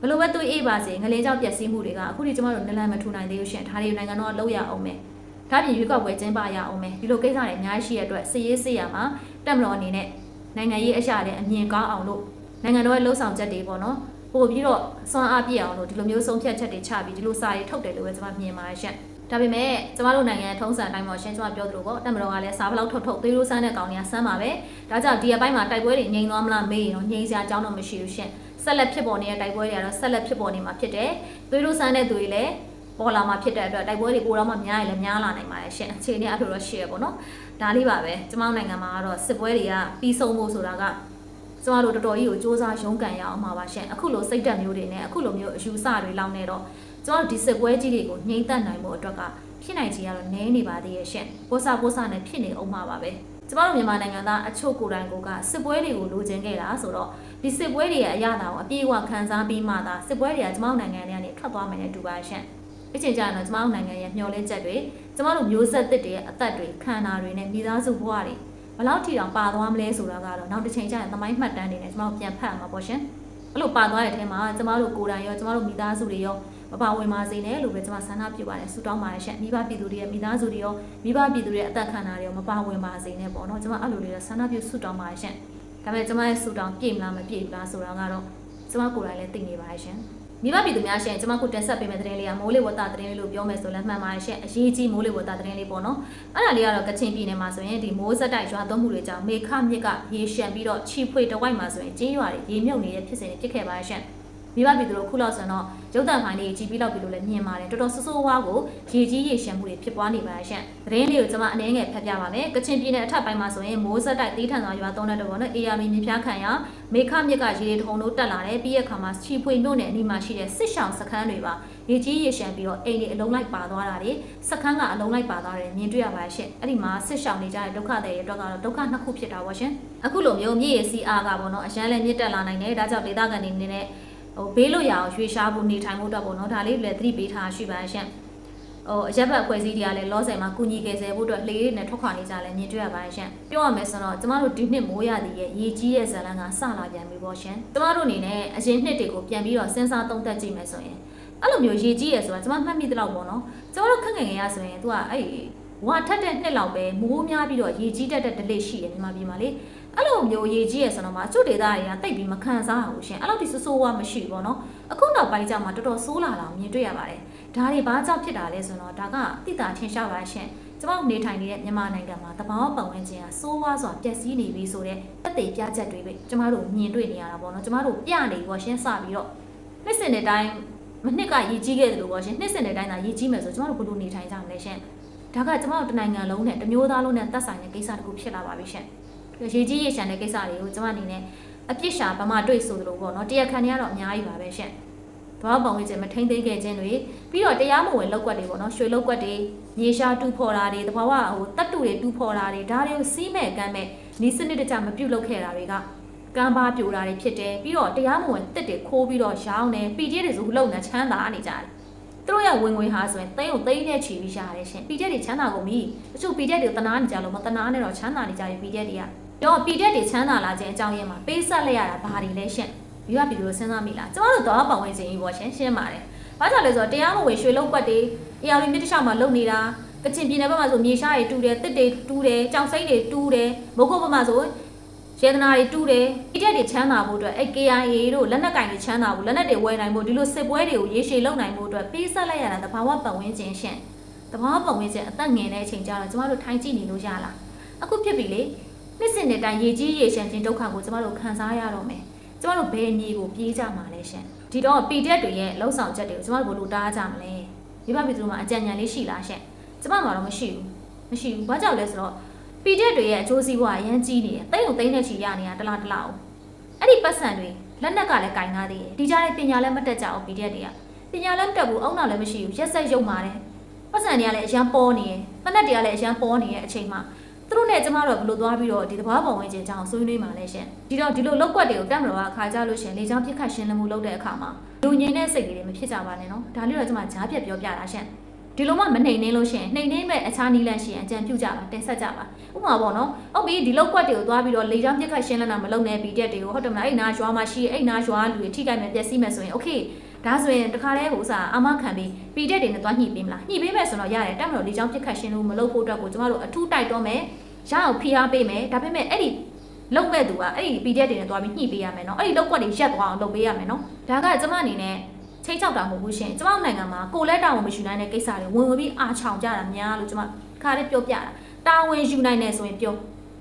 ဘလို့ပဲသွေးအေးပါစေငလင်းကြောင့်ပျက်စီးမှုတွေကအခုဒီကျမတို့နလန်မထူနိုင်သေးဘူးရှင်ဒါတွေနိုင်ငံတော်ကလောက်ရအောင်မယ်ဒါပြင်ရွေးကောက်ပွဲကျင်းပရအောင်မယ်ဒီလိုကိစ္စတွေအများကြီးရှိရတဲ့အတွက်စစ်ရေးစစ်ရမှာတက်မတော်အနေနဲ့နိုင်ငံရေးအရာတဲ့အမြင်ကောင်းအောင်လို့နိုင်ငံတော်ရဲ့လှုပ်ဆောင်ချက်တွေပေါ့နော်ပို့ပြီးတော့စွမ်းအားပြည့်အောင်လို့ဒီလိုမျိုးဆုံးဖြတ်ချက်တွေချပြီးဒီလိုစာတွေထုတ်တယ်လို့ပဲကျွန်မမြင်ပါတယ်ရှင့် ဒါပေမဲ့ကျမတို့နိုင်ငံထုံးစံအတိုင်းပေါ့ရှင်ကျမပြောသလိုပေါ့တက်မတော်ကလည်းစားဘလောက်ထုတ်ထုတ်သေးလို့စမ်းတဲ့ကောင်တွေကစမ်းပါပဲဒါကြောင့်ဒီအပိုင်းမှာတိုက်ပွဲတွေငြိမ်သွားမလားမေးရင်တော့ငြိမ်စရာအကြောင်းတော့မရှိဘူးရှင်ဆက်လက်ဖြစ်ပေါ်နေတဲ့တိုက်ပွဲတွေကတော့ဆက်လက်ဖြစ်ပေါ်နေမှာဖြစ်တယ်သွေးလို့စမ်းတဲ့သူတွေလည်းပေါ်လာမှာဖြစ်တဲ့အတွက်တိုက်ပွဲတွေပိုတော့မှများရင်လည်းများလာနိုင်ပါတယ်ရှင်အခြေအနေအထူတော့ရှိရပေါ့နော်ဒါလေးပါပဲကျမတို့နိုင်ငံမှာကတော့စစ်ပွဲတွေကပြီးဆုံးဖို့ဆိုတာကကျမတို့တော်တော်ကြီးကိုစ조사ရုန်းကန်ရအောင်ပါပါရှင်အခုလိုစိတ်ဓာတ်မျိုးတွေနဲ့အခုလိုမျိုးအယူဆတွေလောက်နေတော့ ကျမတို့ဒီစစ်ပွဲကြီးတွေကိုငြိမ့်သက်နိုင်ဖို့အတွက်ကဖြစ်နိုင်ချေကတော့နည်းနေပါသေးရဲ့ရှင်ပိုးစာပိုးစာနဲ့ဖြစ်နေအောင်ပါပါပဲကျမတို့မြန်မာနိုင်ငံသားအချို့ကိုယ်တိုင်ကိုကစစ်ပွဲတွေကိုလိုချင်ခဲ့တာဆိုတော့ဒီစစ်ပွဲတွေရဲ့အရာတာကိုအပြည့်အဝခံစားပြီးမှသာစစ်ပွဲတွေကကျမတို့နိုင်ငံထဲကနေထွက်သွားမယ်နဲ့တူပါရှင်အချင်းကြတော့ကျမတို့နိုင်ငံရဲ့မျှော်လင့်ချက်တွေကျမတို့မျိုးဆက်သစ်တွေရဲ့အသက်တွေခန္ဓာတွေနဲ့မိသားစုဘဝတွေဘယ်လောက်ထိတောင်ပါသွားမလဲဆိုတာကတော့နောက်တစ်ချိန်ကျရင်သမိုင်းမှတ်တမ်းတွေနဲ့ကျမတို့ပြန်ဖတ်ရမှာပေါ့ရှင်အဲ့လိုပါသွားတဲ့အထဲမှာကျမတို့ကိုယ်တိုင်ရောကျမတို့မိသားစုတွေရော မပါဝင်ပါစေနဲ့လို့ပဲကျွန်မဆန္ဒပြုပါတယ်ဆူတောင်းပါတယ်ရှင့်မိဘပြည်သူတွေရဲ့မိသားစုတွေရောမိဘပြည်သူတွေရဲ့အသက်ခံတာတွေရောမပါဝင်ပါစေနဲ့ပေါ့နော်ကျွန်မအဲ့လိုလေးဆန္ဒပြုဆူတောင်းပါတယ်ရှင့်ဒါပေမဲ့ကျွန်မရဲ့ဆူတောင်းပြည့်မလားမပြည့်ဘူးလားဆိုတာကတော့ကျွန်မကိုယ်တိုင်လည်းသိနေပါတယ်ရှင်မိဘပြည်သူများရှင်ကျွန်မကိုတင်ဆက်ပေးမယ့်သတင်းလေးကမိုးလေဝသသတင်းလေးလို့ပြောမယ်ဆိုလည်းမှန်ပါတယ်ရှင်အရေးကြီးမိုးလေဝသသတင်းလေးပေါ့နော်အဲ့ဒါလေးကတော့ကချင်ပြည်နယ်မှာဆိုရင်ဒီမိုးဆက်တိုက်ရွာသွန်းမှုတွေကြောင့်မေခမြစ်ကရေရှမ်းပြီးတော့ချီဖွေတဝိုက်မှာဆိုရင်ကျေးရွာတွေရေမြုပ်နေတဲ့ဖြစ်စဉ်တွေဖြစ်ခဲ့ပါတယ်ရှင် မိဘပြည်သူတို့ခုလောက်ဆိုတော့ရုပ်တံဖိုင်လေးကြီးပြီးလောက်ပြီလို့လည်းမြင်ပါတယ်တော်တော်ဆူဆူဝါးကိုရေကြီးရေရှမ်းမှုတွေဖြစ်ပွားနေပါရှင့်သတင်းလေးကိုကျွန်မအနည်းငယ်ဖတ်ပြပါမယ်ကချင်ပြည်နယ်အထက်ပိုင်းမှာဆိုရင်မိုးဆက်တိုက်သေးထန်စွာရွာသွန်းတဲ့တော့နော်အေယာမီမြပြားခံရမေခမြစ်ကရေတွေထုံတို့တက်လာတယ်ပြီးရခါမှာချီဖွေမြို့နယ်အနီးမှာရှိတဲ့စစ်ရှောင်းစခန်းတွေပါရေကြီးရေရှမ်းပြီးတော့အိမ်တွေအလုံးလိုက်ပါသွားတာတွေစခန်းကအလုံးလိုက်ပါသွားတယ်မြင်တွေ့ရပါရှင့်အဲ့ဒီမှာစစ်ရှောင်းနေကြတဲ့ဒုက္ခတွေအတွက်ကတော့ဒုက္ခနှစ်ခုဖြစ်တာပါရှင်အခုလိုမျိုးမြေရေစီအားကပေါ့နော်အရန်လည်းမြင့်တက်လာနိုင်တယ်ဒါကြောင့်ဒေသခံတွေနေနဲ့ ဟိုဘေးလို့ရအောင်ရွှေရှားဖို့နေထိုင်ဖို့အတွက်ပေါ့နော်ဒါလေးလည်းသတိပေးထားရှိပါရှင့်ဟိုအရက်ဘတ်အဖွဲ့အစည်းတွေကလည်းလောဆယ်မှာကုညီကယ်ဆယ်ဖို့အတွက်လှေတွေနဲ့ထွက်ခွာနေကြလဲမြင်တွေ့ရပါရှင့်ပြောရမယ်ဆိုတော့ကျမတို့ဒီနှစ်မိုးရသည်ရဲ့ရေကြီးရဲ့ဇလန်ကစလာပြန်ပြီပေါ့ရှင်ကျမတို့အနေနဲ့အရင်နှစ်တွေကိုပြန်ပြီးတော့စဉ်းစားသုံးသပ်ကြည့်မယ်ဆိုရင်အဲ့လိုမျိုးရေကြီးရယ်ဆိုတာကျမမှတ်မိသလောက်ပေါ့နော်ကျမတို့ခက်ငယ်ငယ်ရဆိုရင်သူကအဲ့ဝါထက်တဲ့နှစ်လောက်ပဲမိုးများပြီးတော့ရေကြီးတတ်တဲ့ delay ရှိတယ်မြန်မာပြည်မှာလေ အဲ့လိုမျိုးရေကြီးရယ်ဆိုတော့မှကျွတ်ဒေတာတွေကတိတ်ပြီးမခံစားရဘူးရှင်အဲ့လိုဒီဆိုးဆိုးဝါမရှိဘူးပေါ့နော်အခုနောက်ပိုင်းကျမှတော်တော်ဆိုးလာတာမြင်တွေ့ရပါတယ်ဒါတွေဘာကြောင့်ဖြစ်တာလဲဆိုတော့ဒါကတိတာထင်ရှားပါရှင်ကျမတို့နေထိုင်နေတဲ့မြန်မာနိုင်ငံမှာတဘာဝပတ်ဝန်းကျင်ကစိုးဝါးစွာပျက်စီးနေပြီဆိုတော့အသေးပြချက်တွေပဲကျမတို့မြင်တွေ့နေရတာပေါ့နော်ကျမတို့ပြနေပေါ့ရှင်စပြီးတော့နှစ်စင်တဲ့အတိုင်းမနှစ်ကရည်ကြီးခဲ့တယ်လို့ပေါ့ရှင်နှစ်စင်တဲ့အတိုင်းသာရည်ကြီးမယ်ဆိုကျမတို့ဘယ်လိုနေထိုင်ကြမလဲရှင်ဒါကကျမတို့တနိုင်ငံလုံးနဲ့တမျိုးသားလုံးနဲ့သက်ဆိုင်တဲ့ကိစ္စတခုဖြစ်လာပါပြီရှင် ရေကြီးရေရှမ်းတဲ့ကိစ္စတွေကိုကျမအနေနဲ့အပြစ်ရှာဗမာတွေ့ဆိုသလိုပေါ့နော်တရားခံတွေကတော့အများကြီးပါပဲရှင်ဘာပုံဝင်ခြင်းမထိမ့်သိမ်းခဲ့ခြင်းတွေပြီးတော့တရားမဝင်လောက်ကွက်တွေပေါ့နော်ရွှေလောက်ကွက်တွေမြေရှာတူဖော်တာတွေတဘာဝဟိုတတ်တူတွေတူဖော်တာတွေဒါတွေကိုစီးမဲ့ကမ်းမဲ့နီးစနစ်တကျမပြုတ်လောက်ခဲ့တာတွေကကမ်းပါပြိုတာတွေဖြစ်တယ်ပြီးတော့တရားမဝင်တစ်တွေခိုးပြီးတော့ရောင်းတယ်ပီတီတွေဆိုလုံနေချမ်းသာနေကြတယ်သူတို့ရဲ့ဝင်ငွေဟာဆိုရင်သိန်းကိုသိန်းနဲ့ချီပြီးရတယ်ရှင်ပီတက်တွေချမ်းသာကုန်ပြီတချို့ပီတက်တွေတနာနေကြလို့မတနာနဲ့တော့ချမ်းသာနေကြပြီပီတက် တွေကတော့ပီတက်တွေချမ်းသာလာခြင်းအကြောင်းရင်းမှာပေးဆက်လိုက်ရတာဘာတွေလဲရှင်ပြီးတော့ပြီးတော့စဉ်းစားမိလားကျမတို့တော့ပတ်ဝန်းကျင်ကြီးပေါ့ရှင်ရှင်းပါတယ်ဘာကြောင့်လဲဆိုတော့တရားမဝင်ရွှေလုံးကွက်တွေအရာတွေမြစ်တခြားမှာလုံနေတာကချင်ပြည်နယ်ဘက်မှာဆိုမြေရှားတွေတူတယ်တစ်တွေတူတယ်ကြောင်စိမ့်တွေတူတယ်မဟုတ်ဘက်မှာဆိုရေဒနာတွေတူတယ်ပီတက်တွေချမ်းသာဖို့အတွက်အဲ့ KIA တို့လက်နက်ကင်တွေချမ်းသာဖို့လက်နက်တွေဝယ်နိုင်ဖို့ဒီလိုစစ်ပွဲတွေကိုရေရှည်လုပ်နိုင်ဖို့အတွက်ပေးဆက်လိုက်ရတာတဘာဝပတ်ဝန်းကျင်ရှင်တဘာဝပတ်ဝန်းကျင်အသက်ငယ်တဲ့အချိန်ကျတော့ကျမတို့ထိုင်ကြည့်နေလို့ရလားအခုဖြစ်ပြီလေ နှစ်စဉ်တဲ့တိုင်းရေကြီးရေရှမ်းခြင်းဒုက္ခကိုကျမတို့ခံစားရတော့မယ်ကျမတို့ဘယ်မြေကိုပြေးကြမှာလဲရှင်ဒီတော့ PDF တွေရဲ့လှုပ်ဆောင်ချက်တွေကိုကျမတို့ဘယ်လိုတားကြမလဲမိဘပြည်သူတို့မှာအကြံဉာဏ်လေးရှိလားရှင်ကျမမှာတော့မရှိဘူးမရှိဘူးဘာကြောင့်လဲဆိုတော့ PDF တွေရဲ့အကျိုးစီးပွားအရန်ကြီးနေတယ်တိတ်ုံသိန်းနဲ့ချီရနေတာတလားတလားအောင်အဲ့ဒီပတ်စံတွေလက်နက်ကလည်းကင်ထားသေးတယ်ဒီကြားလေးပညာလည်းမတက်ကြအောင် PDF တွေကပညာလည်းမတက်ဘူးအောက်နောက်လည်းမရှိဘူးရက်ဆက်ရုံပါတယ်ပတ်စံတွေကလည်းအရန်ပေါ်နေတယ်တနက်တွေကလည်းအရန်ပေါ်နေတဲ့အချိန်မှာ သူတို့နဲ့ကျမတို့ဘယ်လိုသွားပြီးတော့ဒီတဘာပုံဝင်ခြင်းကြောင့်ဆွေးနွေးမှာလဲရှင်ဒီတော့ဒီလိုလောက်ကွက်တွေကိုတက်မလို့ကအခါကြလို့ရှင်လေချောင်းပြစ်ခတ်ရှင်းလင်းမှုလုပ်တဲ့အခါမှာလူငိမ့်တဲ့စိတ်တွေမဖြစ်ကြပါနဲ့နော်ဒါလေးတော့ကျမကြားပြက်ပြောပြတာရှင်ဒီလိုမှမနှိမ်နှင်းလို့ရှိရင်နှိမ်နှင်းမဲ့အခြားနီးလန့်ရှိရင်အကြံပြုကြပါတင်ဆက်ကြပါဥပမာပေါ့နော်ဟုတ်ပြီဒီလောက်ကွက်တွေကိုသွားပြီးတော့လေချောင်းပြစ်ခတ်ရှင်းလင်းတာမလုပ်နဲ့ပြီးတဲ့တွေကိုဟုတ်တယ်မလားအဲ့နာရွာမှာရှိအဲ့နာရွာလူတွေထိခိုက်မဲ့ပျက်စီးမဲ့ဆိုရင်โอเค ဒါဆိုရင်တခါတည်းဟိုဥစားအမခံပြီးပီတက်တွေနဲ့သွားညှိပေးမလားညှိပေးမယ်ဆိုတော့ရတယ်တက်မလို့ဒီကြောင့်ပြစ်ခတ်ရှင်းလို့မလုပ်ဖို့အတွက်ကိုကျမတို့အထူးတိုက်တော့မယ်ရအောင်ဖိအားပေးမယ်ဒါပေမဲ့အဲ့ဒီလုံမဲ့သူကအဲ့ဒီ PDF တွေနဲ့တွားပြီးညှိပေးရမယ်နော်အဲ့ဒီလောက်ကွက်တွေရက်သွားအောင်လုပ်ပေးရမယ်နော်ဒါကကျမအနေနဲ့ချိတ်ချောက်တာမဟုတ်ဘူးရှင်ကျမတို့နိုင်ငံမှာကိုလက်တာဝန်မရှိနိုင်တဲ့ကိစ္စတွေဝင်ဝင်ပြီးအာချောင်ကြတာများလို့ကျမခါလေးပြောပြတာတာဝန်ယူနိုင်တယ်ဆိုရင်ပြော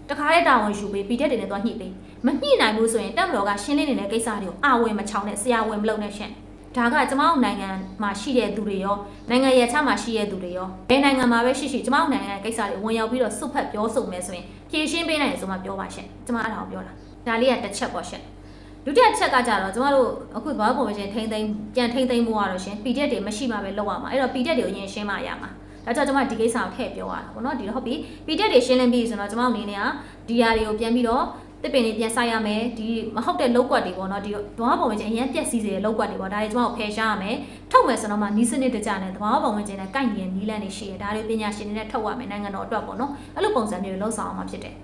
တခါလေးတာဝန်ယူပေး PDF တွေနဲ့တွားညှိပေးမညှိနိုင်ဘူးဆိုရင်တက်မတော်ကရှင်းလင်းနေတဲ့ကိစ္စတွေကိုအာဝင်မချောင်နဲ့ဆရာဝင်မလုပ်နဲ့ရှင် ဒါကကျမတို့နိုင်ငံမှာရှိတဲ့သူတွေရောနိုင်ငံရဲ့ခြားမှာရှိတဲ့သူတွေရောဘယ်နိုင်ငံမှာပဲရှိရှိကျမတို့နိုင်ငံရဲ့ကိစ္စတွေဝင်ရောက်ပြီးတော့စွတ်ဖက်ပြောဆိုမယ်ဆိုရင်ဖြည့်ရှင်းပေးနိုင်တယ်ဆိုမှပြောပါရှင်ကျမအဲ့ဒါကိုပြောတာဒါလေးကတစ်ချက်ပေါ့ရှင်ဒုတိယချက်ကကြတော့ကျမတို့အခုဘာပုံမှန်ချင်းထိမ့်သိမ့်ပြန်ထိမ့်သိမ့်မှုရတော့ရှင် PDF တွေမရှိမှပဲလောက်ရမှာအဲ့တော့ PDF တွေကိုအရင်ရှင်းမှရမှာဒါကြောင့်ကျမဒီကိစ္စကိုထည့်ပြောရတာပေါ့နော်ဒီတော့ဟုတ်ပြီ PDF တွေရှင်းလင်းပြီးဆိုတော့ကျမတို့အနေနဲ့ကဒီຢာတွေကိုပြန်ပြီးတော့ တစ်ပင်တွေပြန်ဆိုင်ရမယ်ဒီမဟုတ်တဲ့လောက်ကွက်တွေပေါ့နော်ဒီဓဝါပုံဝင်ချင်းအရင်ပြက်စီးစေတဲ့လောက်ကွက်တွေပေါ့ဒါတွေကျမတို့ဖယ်ရှားရမယ်ထုတ်မယ်ဆိုတော့မှနီးစနစ်တကျနဲ့ဓဝါပုံဝင်ချင်းနဲ့ကိုက်နေတဲ့နီးလန်းတွေရှိရဒါတွေပညာရှင်တွေနဲ့ထုတ်ရမယ်နိုင်ငံတော်အတွက်ပေါ့နော်အဲ့လိုပုံစံမျိုးလှုပ်ဆောင်အောင်မှာဖြစ်တယ်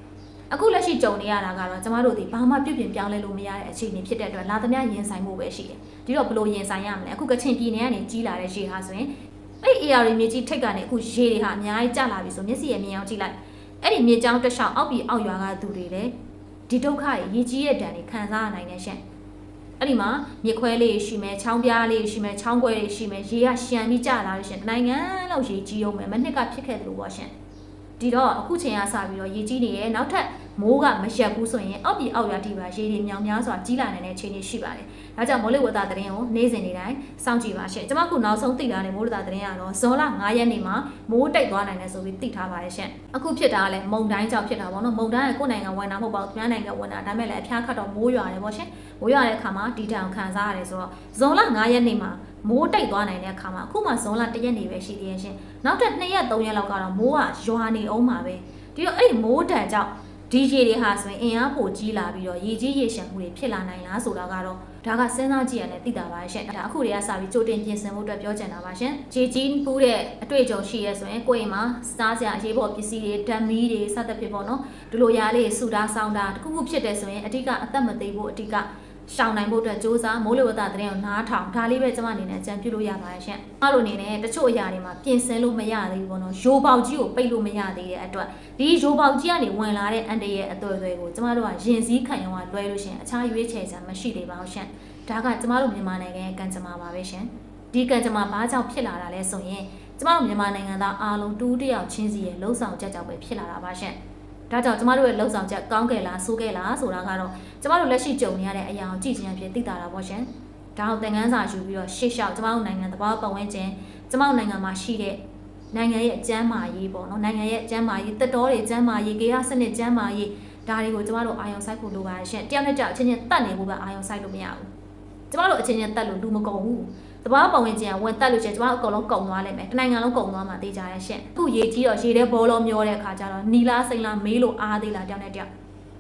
အခုလက်ရှိကြုံနေရတာကတော့ကျမတို့ဒီဘာမှပြုပြင်ပြောင်းလဲလို့မရတဲ့အခြေအနေဖြစ်တဲ့အတွက်လာသမျှရင်ဆိုင်မှုပဲရှိတယ်ဒီတော့ဘယ်လိုရင်ဆိုင်ရမလဲအခုကချင်ပြည်နယ်ကနေကြီးလာတဲ့ရေဟာဆိုရင်အဲ့ AR မြေကြီးထိတ်ကနေအခုရေတွေဟာအများကြီးကျလာပြီဆိုမျက်စိရဲ့မြင်အောင်ကြည့်လိုက်အဲ့ဒီမြေကြောင်းတစ်လျှောက်အောက်ပြီးအောက်ရွာကသူတွေလည်း ဒီဒုက္ခရေရေကြီးရဲ့ဒဏ်တွေခံစားရနိုင်နေရှင့်အဲ့ဒီမှာမြစ်ခွဲလေးရှိမယ်ချောင်းပြားလေးရှိမယ်ချောင်းခွဲလေးရှိမယ်ရေကရှမ်းပြီးကျလာလို့ရှင်နိုင်ငံလောက်ရေကြီးအောင်မယ်မနှစ်ကဖြစ်ခဲ့တယ်လို့ပေါ့ရှင်ဒီတော့အခုချိန်ကစပြီးတော့ရေကြီးနေရဲ့နောက်ထပ်မိုးကမရက်ဘူးဆိုရင်အောက်ပြည်အောက်ရွာတိပါရေတွေမြောင်များစွာကြီးလာနိုင်တဲ့အခြေအနေရှိပါတယ်။ ဒါကြောင့်မိုးလေဝသသတင်းကိုနေ့စဉ်နေ့တိုင်းစောင့်ကြည့်ပါရှင့်။ကျွန်မခုနောက်ဆုံးသိတာနဲ့မိုးလေဝသသတင်းကတော့ဇွန်လ9ရက်နေ့မှာမိုးတိတ်သွားနိုင်တယ်ဆိုပြီးသိထားပါတယ်ရှင့်။အခုဖြစ်တာကလည်းမုန်တိုင်းကြောင့်ဖြစ်တာပေါ့နော်။မုန်တိုင်းကကိုယ်နိုင်ငံဝင်တာမဟုတ်ပါဘူး။သူများနိုင်ငံဝင်တာဒါပေမဲ့လည်းအဖျားခတ်တော့မိုးရွာတယ်ပေါ့ရှင်။မိုးရွာတဲ့အခါမှာဒီတံခံစားရတယ်ဆိုတော့ဇွန်လ9ရက်နေ့မှာမိုးတိတ်သွားနိုင်တဲ့အခါမှာအခုမှဇွန်လ1ရက်နေ့ပဲရှိသေးရဲ့ရှင်။နောက်ထပ်2ရက်3ရက်လောက်ကတော့မိုးကရွာနေအောင်ပါပဲ။ဒီတော့အဲ့ဒီမိုးတံကြောင့်ဒီရေတွေဟာဆိုရင်အင်အားပိုကြီးလာပြီးတော့ရေကြီးရေရှမ်းမှုတွေဖြစ်လာနိုင်လားဆိုတာကတော့ ဒါကစဉ်းစားကြည့်ရတဲ့သိတာပါရှင်ဒါအခုတွေကစပြီးကြိုတင်ပြင်ဆင်ဖို့အတွက်ပြောချင်တာပါရှင်ရေကြီးပူးတဲ့အတွေ့အကြုံရှိရဲဆိုရင်ကိုယ့်အိမ်မှာစားစရာအရေးပေါ်ပစ္စည်းတွေဓာတ်မီးတွေစသဖြင့်ပေါ့နော်ဒီလိုຢာလေးစူတာဆောင်းတာတခုခုဖြစ်တယ်ဆိုရင်အဓိကအသက်မသေးဖို့အဓိက ရှောင်နိုင်ဖို့အတွက်စ조사မိုးလေဝသသတင်းကိုနားထောင်ဒါလေးပဲကျွန်မအနေနဲ့အကြံပြုလို့ရပါတယ်ရှင်။အားလိုအနေနဲ့တချို့အရာတွေမှာပြင်ဆင်လို့မရသေးဘူးပေါ့နော်။ရိုးပေါက်ကြီးကိုပိတ်လို့မရသေးတဲ့အတွက်ဒီရိုးပေါက်ကြီးကနေဝင်လာတဲ့အန်တရဲ့အသွယ်သွယ်ကိုကျွန်မတို့ကရင်စည်းခံရုံကလွဲလို့ရှင်အခြားရွေးချယ်စရာမရှိသေးပါဘူးရှင်။ဒါကကျွန်မတို့မြန်မာနိုင်ငံရဲ့ကံကြမ္မာပါပဲရှင်။ဒီကံကြမ္မာဘာကြောင့်ဖြစ်လာတာလဲဆိုရင်ကျွန်မတို့မြန်မာနိုင်ငံသားအားလုံးတူးတယောက်ချင်းစီရဲ့လှုပ်ဆောင်ချက်ကြောင့်ပဲဖြစ်လာတာပါရှင်။ ဒါကြောင့်ကျမတို့ရဲ့လှုပ်ဆောင်ချက်ကောင်းခဲ့လားဆိုးခဲ့လားဆိုတာကတော့ကျမတို့လက်ရှိကြုံနေရတဲ့အရာကိုကြည့်ခြင်းအဖြစ်သိတာတာပေါ့ရှင်။ဒါအောင်သင်ခန်းစာယူပြီးတော့ရှေ့လျှောက်ကျမတို့နိုင်ငံသဘောပတ်ဝန်းကျင်ကျမတို့နိုင်ငံမှာရှိတဲ့နိုင်ငံရဲ့အကျန်းမာရေးပေါ့နော်နိုင်ငံရဲ့အကျန်းမာရေးတက်တော်တွေအကျန်းမာရေးကေရစနစ်အကျန်းမာရေးဒါတွေကိုကျမတို့အာရုံစိုက်ဖို့လိုပါတယ်ရှင်။တယောက်နဲ့တယောက်အချင်းချင်းတတ်နေဖို့ကအာရုံစိုက်လို့မရဘူး။ကျမတို့အချင်းချင်းတတ်လို့လူမကုန်ဘူး။ တဘာပုံဝင်ကျင်ဝင်တက်လို့ရှိရင်ကျမတို့အကုန်လုံးကုန်သွားလိမ့်မယ်တနိုင်ငံလုံးကုန်သွားမှာသိကြရဲ့ရှင့်အခုရေကြီးတော့ရေထဲဘောလုံးမျောတဲ့အခါကျတော့နီလာစိန်လာမေးလို့အားသေးလားတောင်းတဲ့တောက်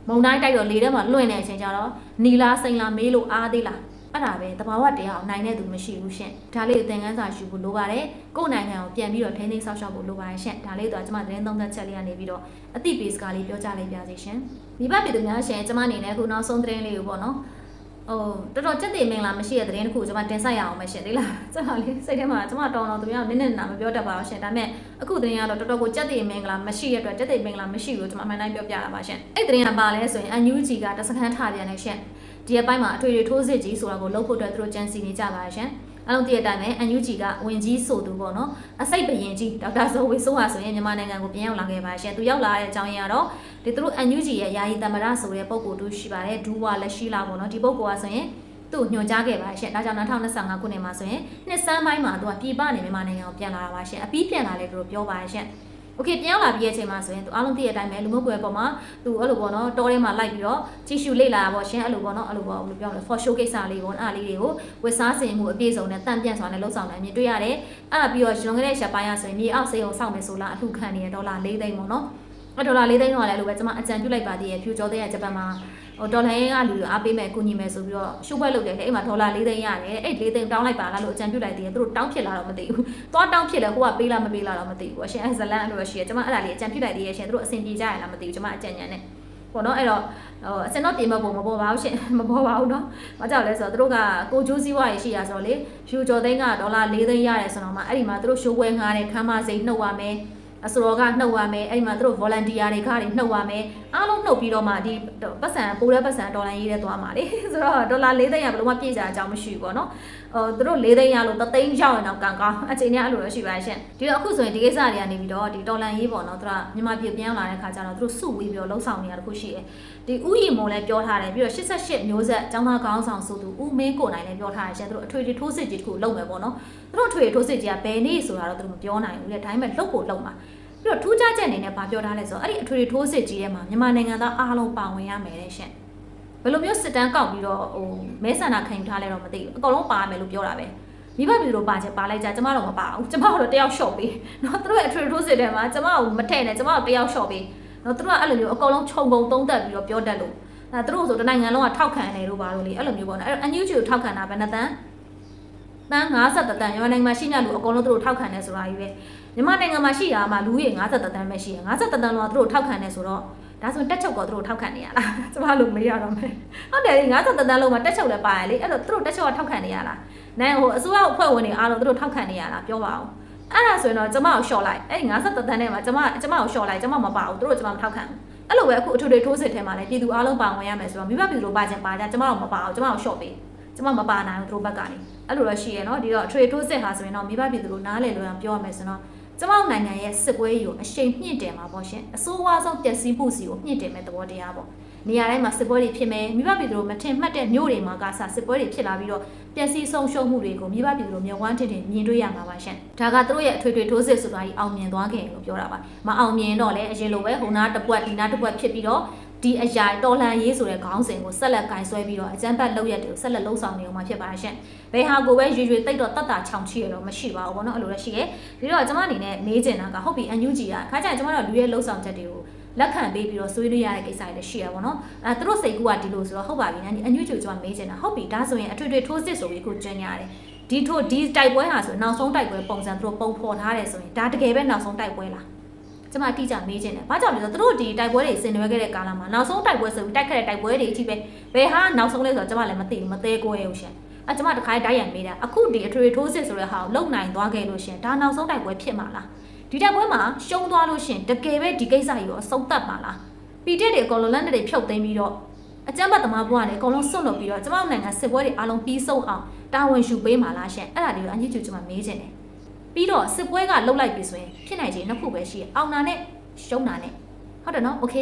မုံတိုင်းတိုက်တော့လေထဲမှာလွင့်နေတဲ့အချိန်ကျတော့နီလာစိန်လာမေးလို့အားသေးလားအဲ့ဒါပဲတဘာဝတရားအောင်နိုင်တဲ့သူမရှိဘူးရှင်ဒါလေးသင်ခန်းစာယူဖို့လိုပါတယ်ကိုယ့်နိုင်ငံကိုပြန်ပြီးတော့ထိန်းသိမ်းဆောက်ရှောက်ဖို့လိုပါတယ်ရှင်ဒါလေးတော့ကျွန်မသတင်းသုံးသက်ချက်လေးကနေပြီးတော့အသိပေးစကားလေးပြောကြလိုက်ပါစီရှင်မိဘပြည်သူများရှင်ကျွန်မအနေနဲ့အခုနောက်ဆုံးသတင်းလေးကိုပေါ့နော် ဟိုတော်တော်ကြက်တည်မင်္ဂလာမရှိတဲ့သတင်းတစ်ခုကျွန်မတင်ဆက်ရအောင်ပဲရှင်သိလားကျွန်တော်လေးစိတ်ထဲမှာကျွန်မတောင်းတော့သူများနည်းနည်းနာမပြောတတ်ပါဘူးရှင်ဒါပေမဲ့အခုသတင်းကတော့တော်တော်ကိုကြက်တည်မင်္ဂလာမရှိတဲ့အတွက်ကြက်တည်မင်္ဂလာမရှိဘူးကျွန်မအမှန်တိုင်းပြောပြတာပါရှင်အဲ့သတင်းကပါလဲဆိုရင် UNG ကတစခန်းထားပြန်နေရှင်ဒီအပိုင်းမှာအထွေထွေထိုးစစ်ကြီးဆိုတာကိုလုပ်ဖို့အတွက်သူတို့ကြံစီနေကြပါရှင် အလုံးတည့်တဲ့အတိုင်းပဲ UNG ကဝင်ကြီးဆိုသူပေါ့နော်အစိတ်ဘရင်ကြီးဒေါက်တာဇော်ဝေဆိုးဟာဆိုရင်မြန်မာနိုင်ငံကိုပြန်ရောက်လာခဲ့ပါရှင်သူရောက်လာတဲ့အကြောင်းရင်းကတော့ဒီသူတို့ UNG ရဲ့ယာယီတမရဆိုတဲ့ပုံကိုတူရှိပါတယ်ဒူဝါလက်ရှိလာပေါ့နော်ဒီပုံကောကဆိုရင်သူ့ညွှန်ကြားခဲ့ပါရှင်ဒါကြောင့်2025ခုနှစ်မှာဆိုရင်နှစ်စမ်းပိုင်းမှာသူကပြည်ပနေမြန်မာနိုင်ငံကိုပြန်လာတာပါရှင်အပြီးပြန်လာလေသူတို့ပြောပါရှင် โอเคပြန်ရောက်လာပြီးရဲ့အချိန်မှာဆိုရင်သူအားလုံးသိတဲ့အတိုင်းပဲလူမှုကွယ်ပေါ်မှာသူအဲ့လိုပေါ့နော်တောထဲမှာလိုက်ပြီးတော့ကြည့်ရှုလေ့လာတာပေါ့ရှင်အဲ့လိုပေါ့နော်အဲ့လိုပေါ့ဘယ်လိုပြောမလဲ for show ကိစ္စလေးပေါ့အဲ့လေးတွေကိုဝက်စားစင်မှုအပြည့်စုံနဲ့တန့်ပြန့်စွာနဲ့လှုပ်ဆောင်နိုင်မြင်တွေ့ရတယ်အဲ့ဒါပြီးတော့ကျွန်တော်ကလေးရှက်ပိုင်းရဆိုရင်မြေအောက်စေးအောင်စောင့်မယ်ဆိုလားအထုခံနေတဲ့ဒေါ်လာ၄သိန်းပေါ့နော်အဲ့ဒေါ်လာ၄သိန်းတော့လည်းလို့ပဲကျွန်မအကြံပြုလိုက်ပါသေးရဲ့ဖြူကျော်တဲ့ဂျပန်မှာ ဟိုဒေါ်လာရင်းကလူအားပေးမယ်ကူညီမယ်ဆိုပြီးတော့ရှုပ်ပွဲလုပ်တယ်အဲ့မှာဒေါ်လာ၄သိန်းရတယ်အဲ့၄သိန်းတောင်းလိုက်ပါလားလို့အကြံပြုလိုက်သေးတယ်သူတို့တောင်းဖြစ်လာတော့မသိဘူးသွားတောင်းဖြစ်လဲဟိုကပေးလားမပေးလားတော့မသိဘူးအရှင်အဲဇလန်အဲ့လိုရှိရကျွန်မအဲ့ဒါလေးအကြံပြုလိုက်သေးရဲ့ရှင်သူတို့အဆင်ပြေကြရလားမသိဘူးကျွန်မအကြံဉာဏ်နဲ့ပေါ့နော်အဲ့တော့ ဟိုအစင်တော့ပြင်မပုံမပေါ်ပါဘူးရှင်မပေါ်ပါဘူးเนาะ။ဘာကြောင့်လဲဆိုတော့သူတို့ကကိုကျိုးစည်းဝါးရရှိရဆိုတော့လေယူကျော်သိန်းကဒေါ်လာ၄သိန်းရတယ်ဆိုတော့မှအဲ့ဒီမှာသူတို့ရှိုးပွဲငှားတဲ့ခမ်းမစိန်နှုတ်ရမယ်။ အစတော်ကနှုတ်ရမယ်အဲ့ဒီမှာသူတို့ volunteer တွေခါတွေနှုတ်ရမယ်အားလုံးနှုတ်ပြီးတော့မှဒီပတ်စံပိုးတဲ့ပတ်စံဒေါ်လာရေးတဲ့သွားမှာလေဆိုတော့ဒေါ်လာ၄သိန်းရဘယ်လိုမှပြည့်စရာအကြောင်းမရှိဘူးပေါ့နော် ဟိုသူတို့၄သိန်းရလို့3သိန်းရောက်ရင်တော့ကံကောင်းအချိန်ကြီးအဲ့လိုတော့ရှိပါရှင်ဒီတော့အခုဆိုရင်ဒီကိစ္စတွေကနေပြီးတော့ဒီဒေါ်လာရေးပေါ့နော်သူကမြန်မာပြည်ပြန်လာတဲ့ခါကျတော့သူတို့စုဝေးပြီးတော့လှုပ်ဆောင်နေတာတခုရှိတယ်ဒီဥယျာဉ်မုံလည်းပြောထားတယ်ပြီးတော့88မျိုးဆက်ចောင်းသားကောင်းဆောင်ဆိုသူဦးမင်းကိုနိုင်လည်းပြောထားတယ်ရှင်သူတို့အထွေထွေထိုးစစ်ကြီးတခုလုပ်မယ်ပေါ့နော်သူတို့အထွေထွေထိုးစစ်ကြီးကဘယ်နေ့ဆိုတာတော့သူတို့မပြောနိုင်ဘူးလေဒါပေမဲ့လုပ်ဖို့လုပ်မှာပြီးတော့ထူးခြားချက်အနေနဲ့ဗာပြောထားလဲဆိုတော့အဲ့ဒီအထွေထွေထိုးစစ်ကြီးထဲမှာမြန်မာနိုင်ငံသားအားလုံးပါဝင်ရမယ်တဲ့ရှင် ဘယ်လိုမျိုးစစ်တမ်းကောက်ပြီးတော့ဟိုမဲဆန္ဒခံယူထားလဲတော့မသိဘူးအကုန်လုံးပါရမယ်လို့ပြောတာပဲမိဘမျိုးတို့ပါချက်ပါလိုက်ကြကျမတို့မပါဘူးကျမတို့တယောက်ရှော့ပေးနော်သူတို့ရဲ့အထွေထိုးစစ်တယ်မှာကျမတို့မထည့်နဲ့ကျမတို့တယောက်ရှော့ပေးနော်သူတို့ကအဲ့လိုမျိုးအကုန်လုံးခြုံငုံသုံးသက်ပြီးတော့ပြောတတ်လို့အဲသူတို့ဆိုတနိုင်ငံလုံးကထောက်ခံနေလို့ပါလို့လေအဲ့လိုမျိုးပေါ့နော်အဲ့တော့ NUG ကိုထောက်ခံတာဘယ်နှတန်းတန်း50တန်းမြန်မာနိုင်ငံမှာရှိနေလို့အကုန်လုံးသူတို့ထောက်ခံနေဆိုတာကြီးပဲမြန်မာနိုင်ငံမှာရှိတာမှလူကြီး50တန်းပဲရှိရ50တန်းလောက်သူတို့ထောက်ခံနေဆိုတော့ ဒါဆိုတက်ချုပ်ကောသူတို့ထောက်ခံနေရလားကျမလို့မေးရတော့မယ်ဟုတ်တယ်50တန်းလုံးမှာတက်ချုပ်လည်းပါရလေအဲ့တော့သူတို့တက်ချုပ်ကထောက်ခံနေရလားနိုင်ဟိုအစိုးရအဖွဲ့ဝင်တွေအားလုံးသူတို့ထောက်ခံနေရလားပြောပါဦးအဲ့ဒါဆိုရင်တော့ကျမကိုရှော့လိုက်အဲ့ဒီ50တန်းထဲမှာကျမကျမကိုရှော့လိုက်ကျမမပါဘူးသူတို့ကျမမထောက်ခံဘူးအဲ့လိုပဲအခုအထွေထွေထိုးစစ်ထဲမှာလည်းပြည်သူအားလုံးပါဝင်ရမယ်ဆိုတော့မိဘပြည်သူတို့ပါချင်ပါကြကျမတို့မပါဘူးကျမတို့ရှော့ပေးကျမမပါနိုင်ဘူးသူတို့ဘက်ကနေအဲ့လိုတော့ရှိရနော်ဒီတော့အထွေထိုးစစ်ဟာဆိုရင်တော့မိဘပြည်သူတို့နားလည်လို့ပြောရမယ်ဆိုတော့ ကျမတို့နိုင်ငံရဲ့စစ်ပွဲကြီးကိုအရှိန်မြင့်တင်မှာပေါ့ရှင်အဆိုးဝါးဆုံးပျက်စီးမှုစီကိုမြင့်တင်မဲ့သဘောတရားပေါ့နေရာတိုင်းမှာစစ်ပွဲတွေဖြစ်မယ်မိဘပြည်သူတို့မထင်မှတ်တဲ့မြို့တွေမှာကစားစစ်ပွဲတွေဖြစ်လာပြီးတော့ပျက်စီးဆုံးရှုံးမှုတွေကိုမိဘပြည်သူတို့မျက်ဝန်းထင်ထင်မြင်တွေ့ရမှာပါရှင်ဒါကသူတို့ရဲ့အထွေထွေထိုးစစ်ဆိုတာကြီးအောင်မြင်သွားခဲ့လို့ပြောတာပါမအောင်မြင်တော့လည်းအရင်လိုပဲဟိုနားတစ်ပွက်ဒီနားတစ်ပွက်ဖြစ်ပြီးတော့ ဒီအရာတော်လှန်ရေးဆိုတဲ့ခေါင်းစဉ်ကိုဆက်လက်ကင်ဆွဲပြီးတော့အကြမ်းဖက်လုပ်ရက်တွေကိုဆက်လက်လှုပ်ဆောင်နေအောင်မှာဖြစ်ပါရှင်။ဘယ်ဟာကိုပဲရွေရွေတိတ်တော့တတ်တာချောင်ချီရတော့မရှိပါဘူးဗောနော်အဲ့လိုလည်းရှိတယ်။ဒီတော့ကျွန်မအနေနဲ့မေးချင်တာကဟုတ်ပြီအန်ယူဂျီကခါကျရင်ကျွန်မတို့လူရဲ့လှုပ်ဆောင်ချက်တွေကိုလက်ခံပေးပြီးတော့ဆွေးနွေးရတဲ့ကိစ္စတွေလည်းရှိရပါတော့။အဲသူတို့စိတ်ကူကဒီလိုဆိုတော့ဟုတ်ပါပြီ။အန်ယူဂျီကိုကျွန်မမေးချင်တာဟုတ်ပြီဒါဆိုရင်အထွေထွေထိုးစစ်ဆိုပြီးခုကျင်းရတယ်။ဒီထိုးဒီတိုက်ပွဲဟာဆိုနောက်ဆုံးတိုက်ပွဲပုံစံသူတို့ပုံဖော်ထားတယ်ဆိုရင်ဒါတကယ်ပဲနောက်ဆုံးတိုက်ပွဲလား။ ကျမအတိအကျမေးချင်တယ်။ဘာကြောင့်လဲဆိုတော့သူတို့ဒီတိုက်ပွဲတွေဆင်နွှဲခဲ့တဲ့ကာလမှာနောက်ဆုံးတိုက်ပွဲဆိုပြီးတိုက်ခဲ့တဲ့တိုက်ပွဲတွေအထိပဲဘယ်ဟာနောက်ဆုံးလဲဆိုတော့ကျမလည်းမသိဘူးမသေးကိုရဘူးရှင်။အဲကျမတခါတိုက်ရန်မေးတာအခုဒီအထွေထိုးစစ်ဆိုတဲ့ဟာကိုလုံနိုင်သွားခဲ့လို့ရှင်ဒါနောက်ဆုံးတိုက်ပွဲဖြစ်မှာလား။ဒီတိုက်ပွဲမှာရှုံးသွားလို့ရှင်တကယ်ပဲဒီကိစ္စကြီးကိုအဆုံးသတ်မှာလား။ပီတက်တွေအကုန်လုံးလက်နက်တွေဖြုတ်သိမ်းပြီးတော့အကြမ်းဖက်သမားဘွားတွေအကုန်လုံးစွန့်လွတ်ပြီးတော့ကျမတို့နိုင်ငံစစ်ပွဲတွေအားလုံးပြီးဆုံးအောင်တာဝန်ယူပေးမှာလားရှင်။အဲ့ဒါတွေကိုအညီကျူကျမမေးချင်တယ်။ ပြီးတော့စစ်ပွဲကလှုပ်လိုက်ပြီဆိုရင်ဖြစ်နိုင်ခြေနှစ်ခုပဲရှိတယ်အောင်နာနဲ့ရုံနာနဲ့ဟုတ်တယ်နော်โอเค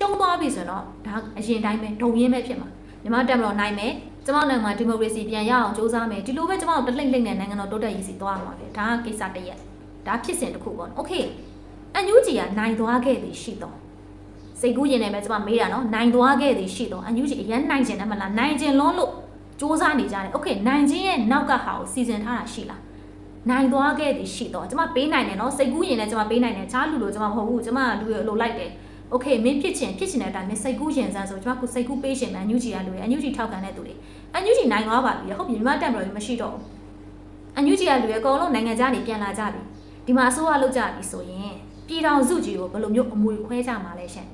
တုံးသွားပြီဆိုတော့ဒါအရင်တိုင်းပဲဒုံရင်းပဲဖြစ်မှာမြန်မာတက်မလို့နိုင်မယ်ကျမနိုင်ငံမှာဒီမိုကရေစီပြန်ရအောင်ကြိုးစားမယ်ဒီလိုပဲကျမတို့တလိမ့်လိမ့်နဲ့နိုင်ငံတော်တိုးတက်ရေးစီသွားမှာပဲဒါကကိစ္စတရက်ဒါဖြစ်စဉ်တစ်ခုပေါ့โอเคအန်ယူဂျီကနိုင်သွားခဲ့ပြီရှိတော့စိတ်ကူးရင်လည်းပဲကျမမေးတာနော်နိုင်သွားခဲ့သည်ရှိတော့အန်ယူဂျီအရန်နိုင်ခြင်းနဲ့မလားနိုင်ခြင်းလုံးလို့စ조사နေကြတယ်โอเคနိုင်ခြင်းရဲ့နောက်ကဟာကိုစီစဉ်ထားတာရှိလား နိုင်သွားခဲ့သည်ရှိတော့ကျမပေးနိုင်တယ်နော်စိတ်ကူးရင်လည်းကျမပေးနိုင်တယ်ချားလူလို့ကျမမဟုတ်ဘူးကျမလူရလိုလိုက်တယ်โอเคမင်းဖြစ်ချင်ဖြစ်ချင်တဲ့အတိုင်းမင်းစိတ်ကူးရင်စမ်းဆိုကျမကစိတ်ကူးပေးရှင်မယ်အန်ယူဂျီကလူရအန်ယူဂျီထောက်ခံတဲ့သူတွေအန်ယူဂျီနိုင်သွားပါပြီဟုတ်ပြီမြမတက်မလို့မရှိတော့ဘူးအန်ယူဂျီကလူရအကုန်လုံးနိုင်ငံခြားနေပြန်လာကြပြီဒီမှာအစိုးရလောက်ကြပြီဆိုရင်ပြည်တော်စုကြီးကိုဘယ်လိုမျိုးအမွေခွဲကြမှာလဲရှင်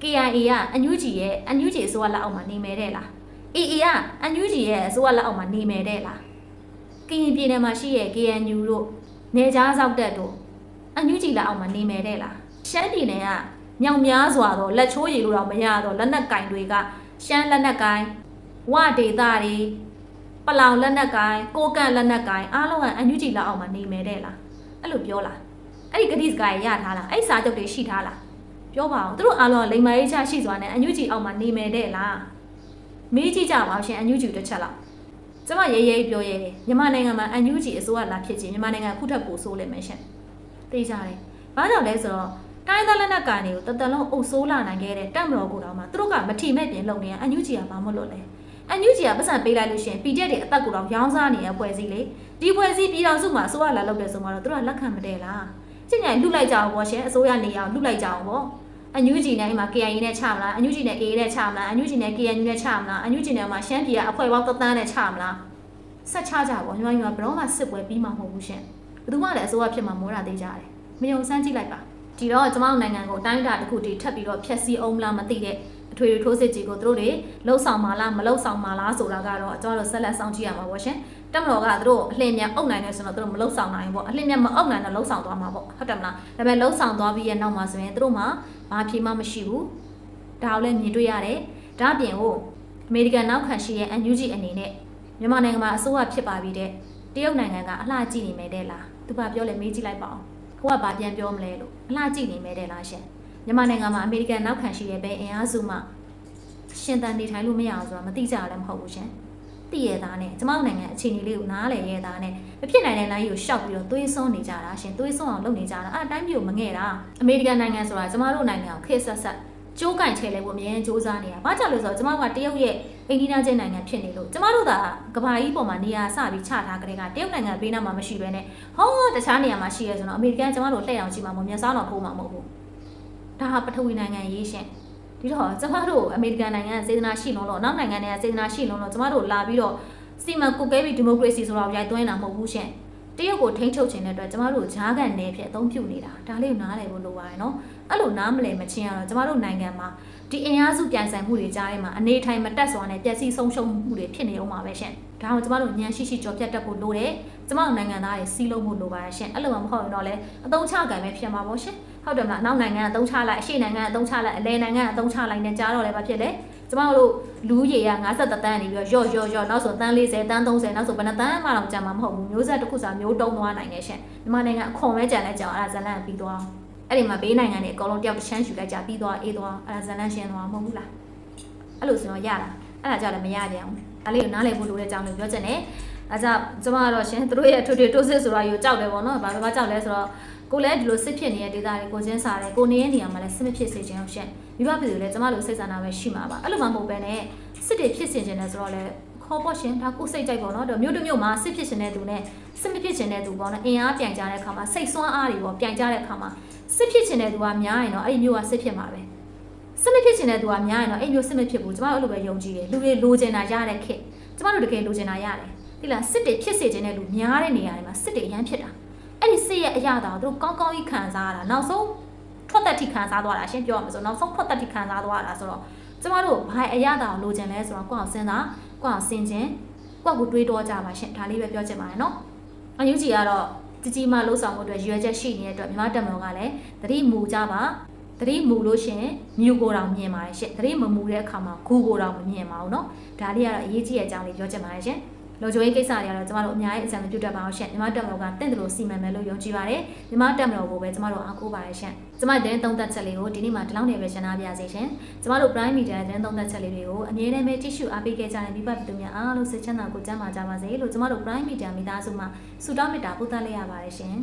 KIA ကအန်ယူဂျီရဲ့အန်ယူဂျီအစိုးရလက်အောက်မှာနေမယ်တဲ့လား AA ကအန်ယူဂျီရဲ့အစိုးရလက်အောက်မှာနေမယ်တဲ့လား ကရင်ပြည်နယ်မှာရှိရဲ့ KNU တို့နေကြားစောက်တက်တို့အန်ယူဂျီလက်အောက်မှာနေမယ်တဲ့လားရှမ်းပြည်နယ်ကမြောင်များစွာသောလက်ချိုးရည်လို့တော့မရတော့လက်နက်ကင်တွေကရှမ်းလက်နက်ကင်ဝဒေတာတွေပလောင်လက်နက်ကင်ကိုကန့်လက်နက်ကင်အားလုံးကအန်ယူဂျီလက်အောက်မှာနေမယ်တဲ့လားအဲ့လိုပြောလားအဲ့ဒီဂတိစကားရထားလားအဲ့စာချုပ်တွေရှိထားလားပြောပါအောင်သူတို့အားလုံးလိမ္မာရေးချရှိစွာနဲ့အန်ယူဂျီအောက်မှာနေမယ်တဲ့လားမေးကြည့်ကြပါရှင်အန်ယူဂျီတစ်ချက်လောက် ကျမရဲရဲပြောရဲတယ်မြန်မာနိုင်ငံမှာအန်ယူဂျီအစိုးရလာဖြစ်ခြင်းမြန်မာနိုင်ငံအခုထပ်ပိုဆိုးလိမ့်မယ်ရှင်သိကြတယ်ဘာကြောင့်လဲဆိုတော့တိုင်းသားလက်နက်ကန်တွေကိုတတလုံးအုပ်ဆိုးလာနိုင်ခဲ့တဲ့တပ်မတော်ကိုတော့မှသူတို့ကမထီမဲ့ပြင်လုပ်နေရအန်ယူဂျီကဘာမလို့လဲအန်ယူဂျီကပတ်စံပေးလိုက်လို့ရှင်ပီချက်တွေအသက်ကိုတော့ရောင်းစားနေရဖွဲ့စည်းလေဒီဖွဲ့စည်းပြည်တော်စုမှာအစိုးရလာလုပ်တယ်ဆိုမှတော့သူတို့ကလက်ခံမတည့်လားကျင့်ကြံလှုပ်လိုက်ကြအောင်ပေါ့ရှင်အစိုးရနေအောင်လှုပ်လိုက်ကြအောင်ပေါ့ အန်ယူဂျီနဲ့အိမ်မှာ KIA နဲ့ချမလားအန်ယူဂျီနဲ့ AA နဲ့ချမလားအန်ယူဂျီနဲ့ KNU နဲ့ချမလားအန်ယူဂျီနဲ့မှာရှမ်းပြည်ကအဖွဲ့ပေါင်းတသန်းနဲ့ချမလားဆက်ချကြပေါ့ညီမညီမဘယ်တော့မှစစ်ပွဲပြီးမှာမဟုတ်ဘူးရှင်ဘယ်သူမှလည်းအစိုးရဖြစ်မှာမောတာသေးကြတယ်မယုံစမ်းကြည့်လိုက်ပါဒီတော့ကျမတို့နိုင်ငံကိုတိုင်းတာတစ်ခုတည်းထပ်ပြီးတော့ဖျက်ဆီးအောင်မလားမသိတဲ့အထွေထွေထိုးစစ်ကြီးကိုသူတို့တွေလှုပ်ဆောင်မှာလားမလှုပ်ဆောင်မှာလားဆိုတာကတော့ကျွန်တော်တို့ဆက်လက်စောင့်ကြည့်ရမှာပေါ့ရှင် တက်မတော်ကသူတို့အလှည့်မြန်အုပ်နိုင်တယ်ဆိုတော့သူတို့မလှုပ်ဆောင်နိုင်ဘူးပေါ့အလှည့်မြန်မအုပ်နိုင်တော့လှုပ်ဆောင်သွားမှာပေါ့ဟုတ်တယ်မလားဒါပေမဲ့လှုပ်ဆောင်သွားပြီးရဲ့နောက်မှာဆိုရင်သူတို့မှဘာဖြေမှမရှိဘူးဒါကိုလည်းမြင်တွေ့ရတယ်ဒါအပြင်ကိုအမေရိကန်နောက်ခံရှိရဲ့ NUG အနေနဲ့မြန်မာနိုင်ငံမှာအစိုးရဖြစ်ပါပြီတဲ့တရုတ်နိုင်ငံကအလှကြည့်နေမယ်တဲ့လားသူကပြောလဲမေးကြည့်လိုက်ပါအောင်ကိုကဘာပြန်ပြောမလဲလို့အလှကြည့်နေမယ်တဲ့လားရှင်မြန်မာနိုင်ငံမှာအမေရိကန်နောက်ခံရှိတဲ့ဘယ်အင်အားစုမှရှင်သန်နေထိုင်လို့မရအောင်ဆိုတာမသိကြရလည်းမဟုတ်ဘူးရှင်။ သိရသားနဲ့ကျမတို့နိုင်ငံအခြေအနေလေးကိုနားလည်ရသားနဲ့မဖြစ်နိုင်တဲ့ line ကိုရှောက်ပြီးတော့သွေးစွန်းနေကြတာရှင်သွေးစွန်းအောင်လုပ်နေကြတာအဲ့အတိုင်းမျိုးမငဲ့တာအမေရိကန်နိုင်ငံဆိုတာကျမတို့နိုင်ငံကိုခေတ်ဆက်ဆက်ကျိုးကင်ချဲလဲဖို့အမြဲစူးစမ်းနေတာ။ဘာကြောင့်လဲဆိုတော့ကျမတို့ကတရုတ်ရဲ့အိန္ဒိယချင်းနိုင်ငံဖြစ်နေလို့ကျမတို့ကကဘာကြီးပေါ်မှာနေရာစပြီးချထားကြတဲ့ကတရုတ်နိုင်ငံဘေးနားမှာမရှိဘဲနဲ့ဟောတခြားနေရာမှာရှိရဲဆိုတော့အမေရိကန်ကျမတို့လှည့်အောင်ရှိမှာမဟုတ်မျက်စောင်းတော့ထိုးမှာမဟုတ်ဘူး။ဒါဟာပထဝီနိုင်ငံရေးရှင်။ ဒီတော့ကျမတို့အမေရိကန်နိုင်ငံကစေတနာရှိလုံးလို့နောက်နိုင်ငံတွေကစေတနာရှိလုံးလို့ကျမတို့လာပြီးတော့စီမံကုတ်ကဲပြီးဒီမိုကရေစီဆိုတော့ရိုက်သွင်းတာမဟုတ်ဘူးရှင်။တရုတ်ကိုထိန်းချုပ်ခြင်းတဲ့အတွက်ကျမတို့ဂျားကန်နယ်ဖြစ်အသုံးပြုနေတာဒါလေးကိုနားလည်ဖို့လိုပါတယ်နော်အဲ့လိုနားမလည်မချင်းရတော့ကျမတို့နိုင်ငံမှာဒီအင်အားစုပြိုင်ဆိုင်မှုတွေကြားထဲမှာအနေထိုင်မတက်စွာနဲ့ပျက်စီးဆုံးရှုံးမှုတွေဖြစ်နေအောင်ပါပဲရှင်ဒါအောင်ကျမတို့ညံရှိရှိကြော်ပြတ်တတ်ဖို့လိုတယ်ကျမတို့နိုင်ငံသားတွေစီးလုံးဖို့လိုပါတယ်ရှင်အဲ့လိုမှမဟုတ်ရင်တော့လေအသုံးချကံပဲဖြစ်မှာပေါ့ရှင် ဟုတ်တယ်မလားအနောက်နိုင်ငံကအသုံးချလိုက်အရှေ့နိုင်ငံကအသုံးချလိုက်အလယ်နိုင်ငံကအသုံးချလိုက်နဲ့ကြားတော့လည်းဘာဖြစ်လဲကျမတို့လူရေက53တန်းနေပြီးတော့ရော့ရော့ရော့နောက်ဆိုတန်း40တန်း30နောက်ဆိုဘယ်နှတန်းမှတော့ကြာမှာမဟုတ်ဘူးမျိုးဆက်တစ်ခုစာမျိုးတုံးသွားနိုင်တယ်ရှင်မြန်မာနိုင်ငံအခွန်ပဲကြံလဲကြောင်အဲ့ဒါဇလန်ပြီးသွားအဲ့ဒီမှာဘေးနိုင်ငံတွေအကုန်လုံးတယောက်တစ်ချမ်းယူလိုက်ကြပြီးသွားအေးသွားအဲ့ဒါဇလန်ရှင်းသွားမဟုတ်ဘူးလားအဲ့လိုဆိုတော့ရတာအဲ့ဒါကြောင့်လည်းမရကြအောင်ဒါလေးကိုနားလည်ဖို့လိုတဲ့အကြောင်းကိုပြောချင်တယ်အဲကြောင့်ကျမကတော့ရှင်တို့ရဲ့ထွေထွေတိုးစစ်ဆိုတာယူကြောက်တယ်ပေါ့နော်။ဘာပဲကြောက်လဲဆိုတော့ ကိုလည်းဒီလိုစစ်ဖြစ်နေတဲ့ဒေသတွေကိုချင်းစားတယ်။ကိုနေရဲ့နေရာမှာလည်းစစ်မဖြစ်စေချင်အောင်ရှင်။မိဘပြည်သူလည်းကျမတို့စိတ်ဆန္ဒပဲရှိမှာပါ။အဲ့လိုမှမဟုတ်ပဲနဲ့စစ်တွေဖြစ်စေချင်တယ်ဆိုတော့လေခေါ်ပေါ့ရှင်ဒါကိုစိတ်ကြိုက်ပေါ့နော်။ဒါမျိုးတစ်မျိုးမှာစစ်ဖြစ်ချင်တဲ့သူနဲ့စစ်မဖြစ်ချင်တဲ့သူပေါ့နော်။အင်အားပြန်ကြတဲ့အခါမှာစိတ်ဆွမ်းအားတွေပေါ့ပြန်ကြတဲ့အခါမှာစစ်ဖြစ်ချင်တဲ့သူကများရင်တော့အဲ့ဒီမျိုးကစစ်ဖြစ်မှာပဲ။စစ်မဖြစ်ချင်တဲ့သူကများရင်တော့အဲ့မျိုးစစ်မဖြစ်ဘူး။ကျမတို့အဲ့လိုပဲယုံကြည်တယ်။လူတွေလိုချင်တာရတဲ့ခေတ်။ကျမတို့တကယ်လိုချင်တာရတယ်။ဒီလားစစ်တွေဖြစ်စေခြင်းတဲ့လူများတဲ့နေရာတွေမှာစစ်တွေအရန်ဖြစ်တာ အဲ့ဒီစစ်ရဲ့အရာတော်တို့ကောင်းကောင်းကြီးခံစားရတာနောက်ဆုံးထွက်သက်ထိခံစားသွားတာရှင်းပြောရမှာဆိုနောက်ဆုံးထွက်သက်ထိခံစားသွားတာဆိုတော့ကျမတို့ဘာအရာတော်လိုချင်လဲဆိုတော့ကိုယ့်အောင်စဉ်းစားကိုယ့်အောင်စဉ်းခြင်းကိုယ့်ကိုတွေးတောကြပါရှင်းဒါလေးပဲပြောချင်ပါတယ်နော်အယူကြီးကတော့ကြီးကြီးမားလှုပ်ဆောင်မှုအတွက်ရွေချက်ရှိနေတဲ့အတွက်မြန်မာတက်မတော်ကလည်းသတိမူကြပါသတိမူလို့ရှင်မြူကိုတောင်မြင်ပါတယ်ရှင့်သတိမမူတဲ့အခါမှာဂူကိုတောင်မမြင်ပါဘူးเนาะဒါလေးကတော့အရေးကြီးတဲ့အကြောင်းလေးပြောချင်ပါတယ်ရှင် လုံခြုံရေးကိစ္စတွေကတော့ကျမတို့အများကြီးအကြံပြုတတ်ပါအောင်ရှင့်မြမတက်မတော်ကတင့်တယ်လို့စီမံမယ်လို့ယုံကြည်ပါတယ်မြမတက်မတော်ကိုပဲကျမတို့အားကိုးပါတယ်ရှင့်ကျမတဲ့သုံးသက်ချက်လေးကိုဒီနေ့မှဒီလောက်နေပဲရှင်းပြပါစေရှင်ကျမတို့ Prime Media တဲ့သုံးသက်ချက်လေးတွေကိုအမြဲတမ်းပဲကြည့်ရှုအားပေးခဲ့ကြတဲ့မိဘပြည်သူများအားလုံးစိတ်ချမ်းသာကိုကြမ်းပါကြပါစေလို့ကျမတို့ Prime Media မိသားစုမှဆုတောင်းမေတ္တာပို့သလိုက်ရပါတယ်ရှင်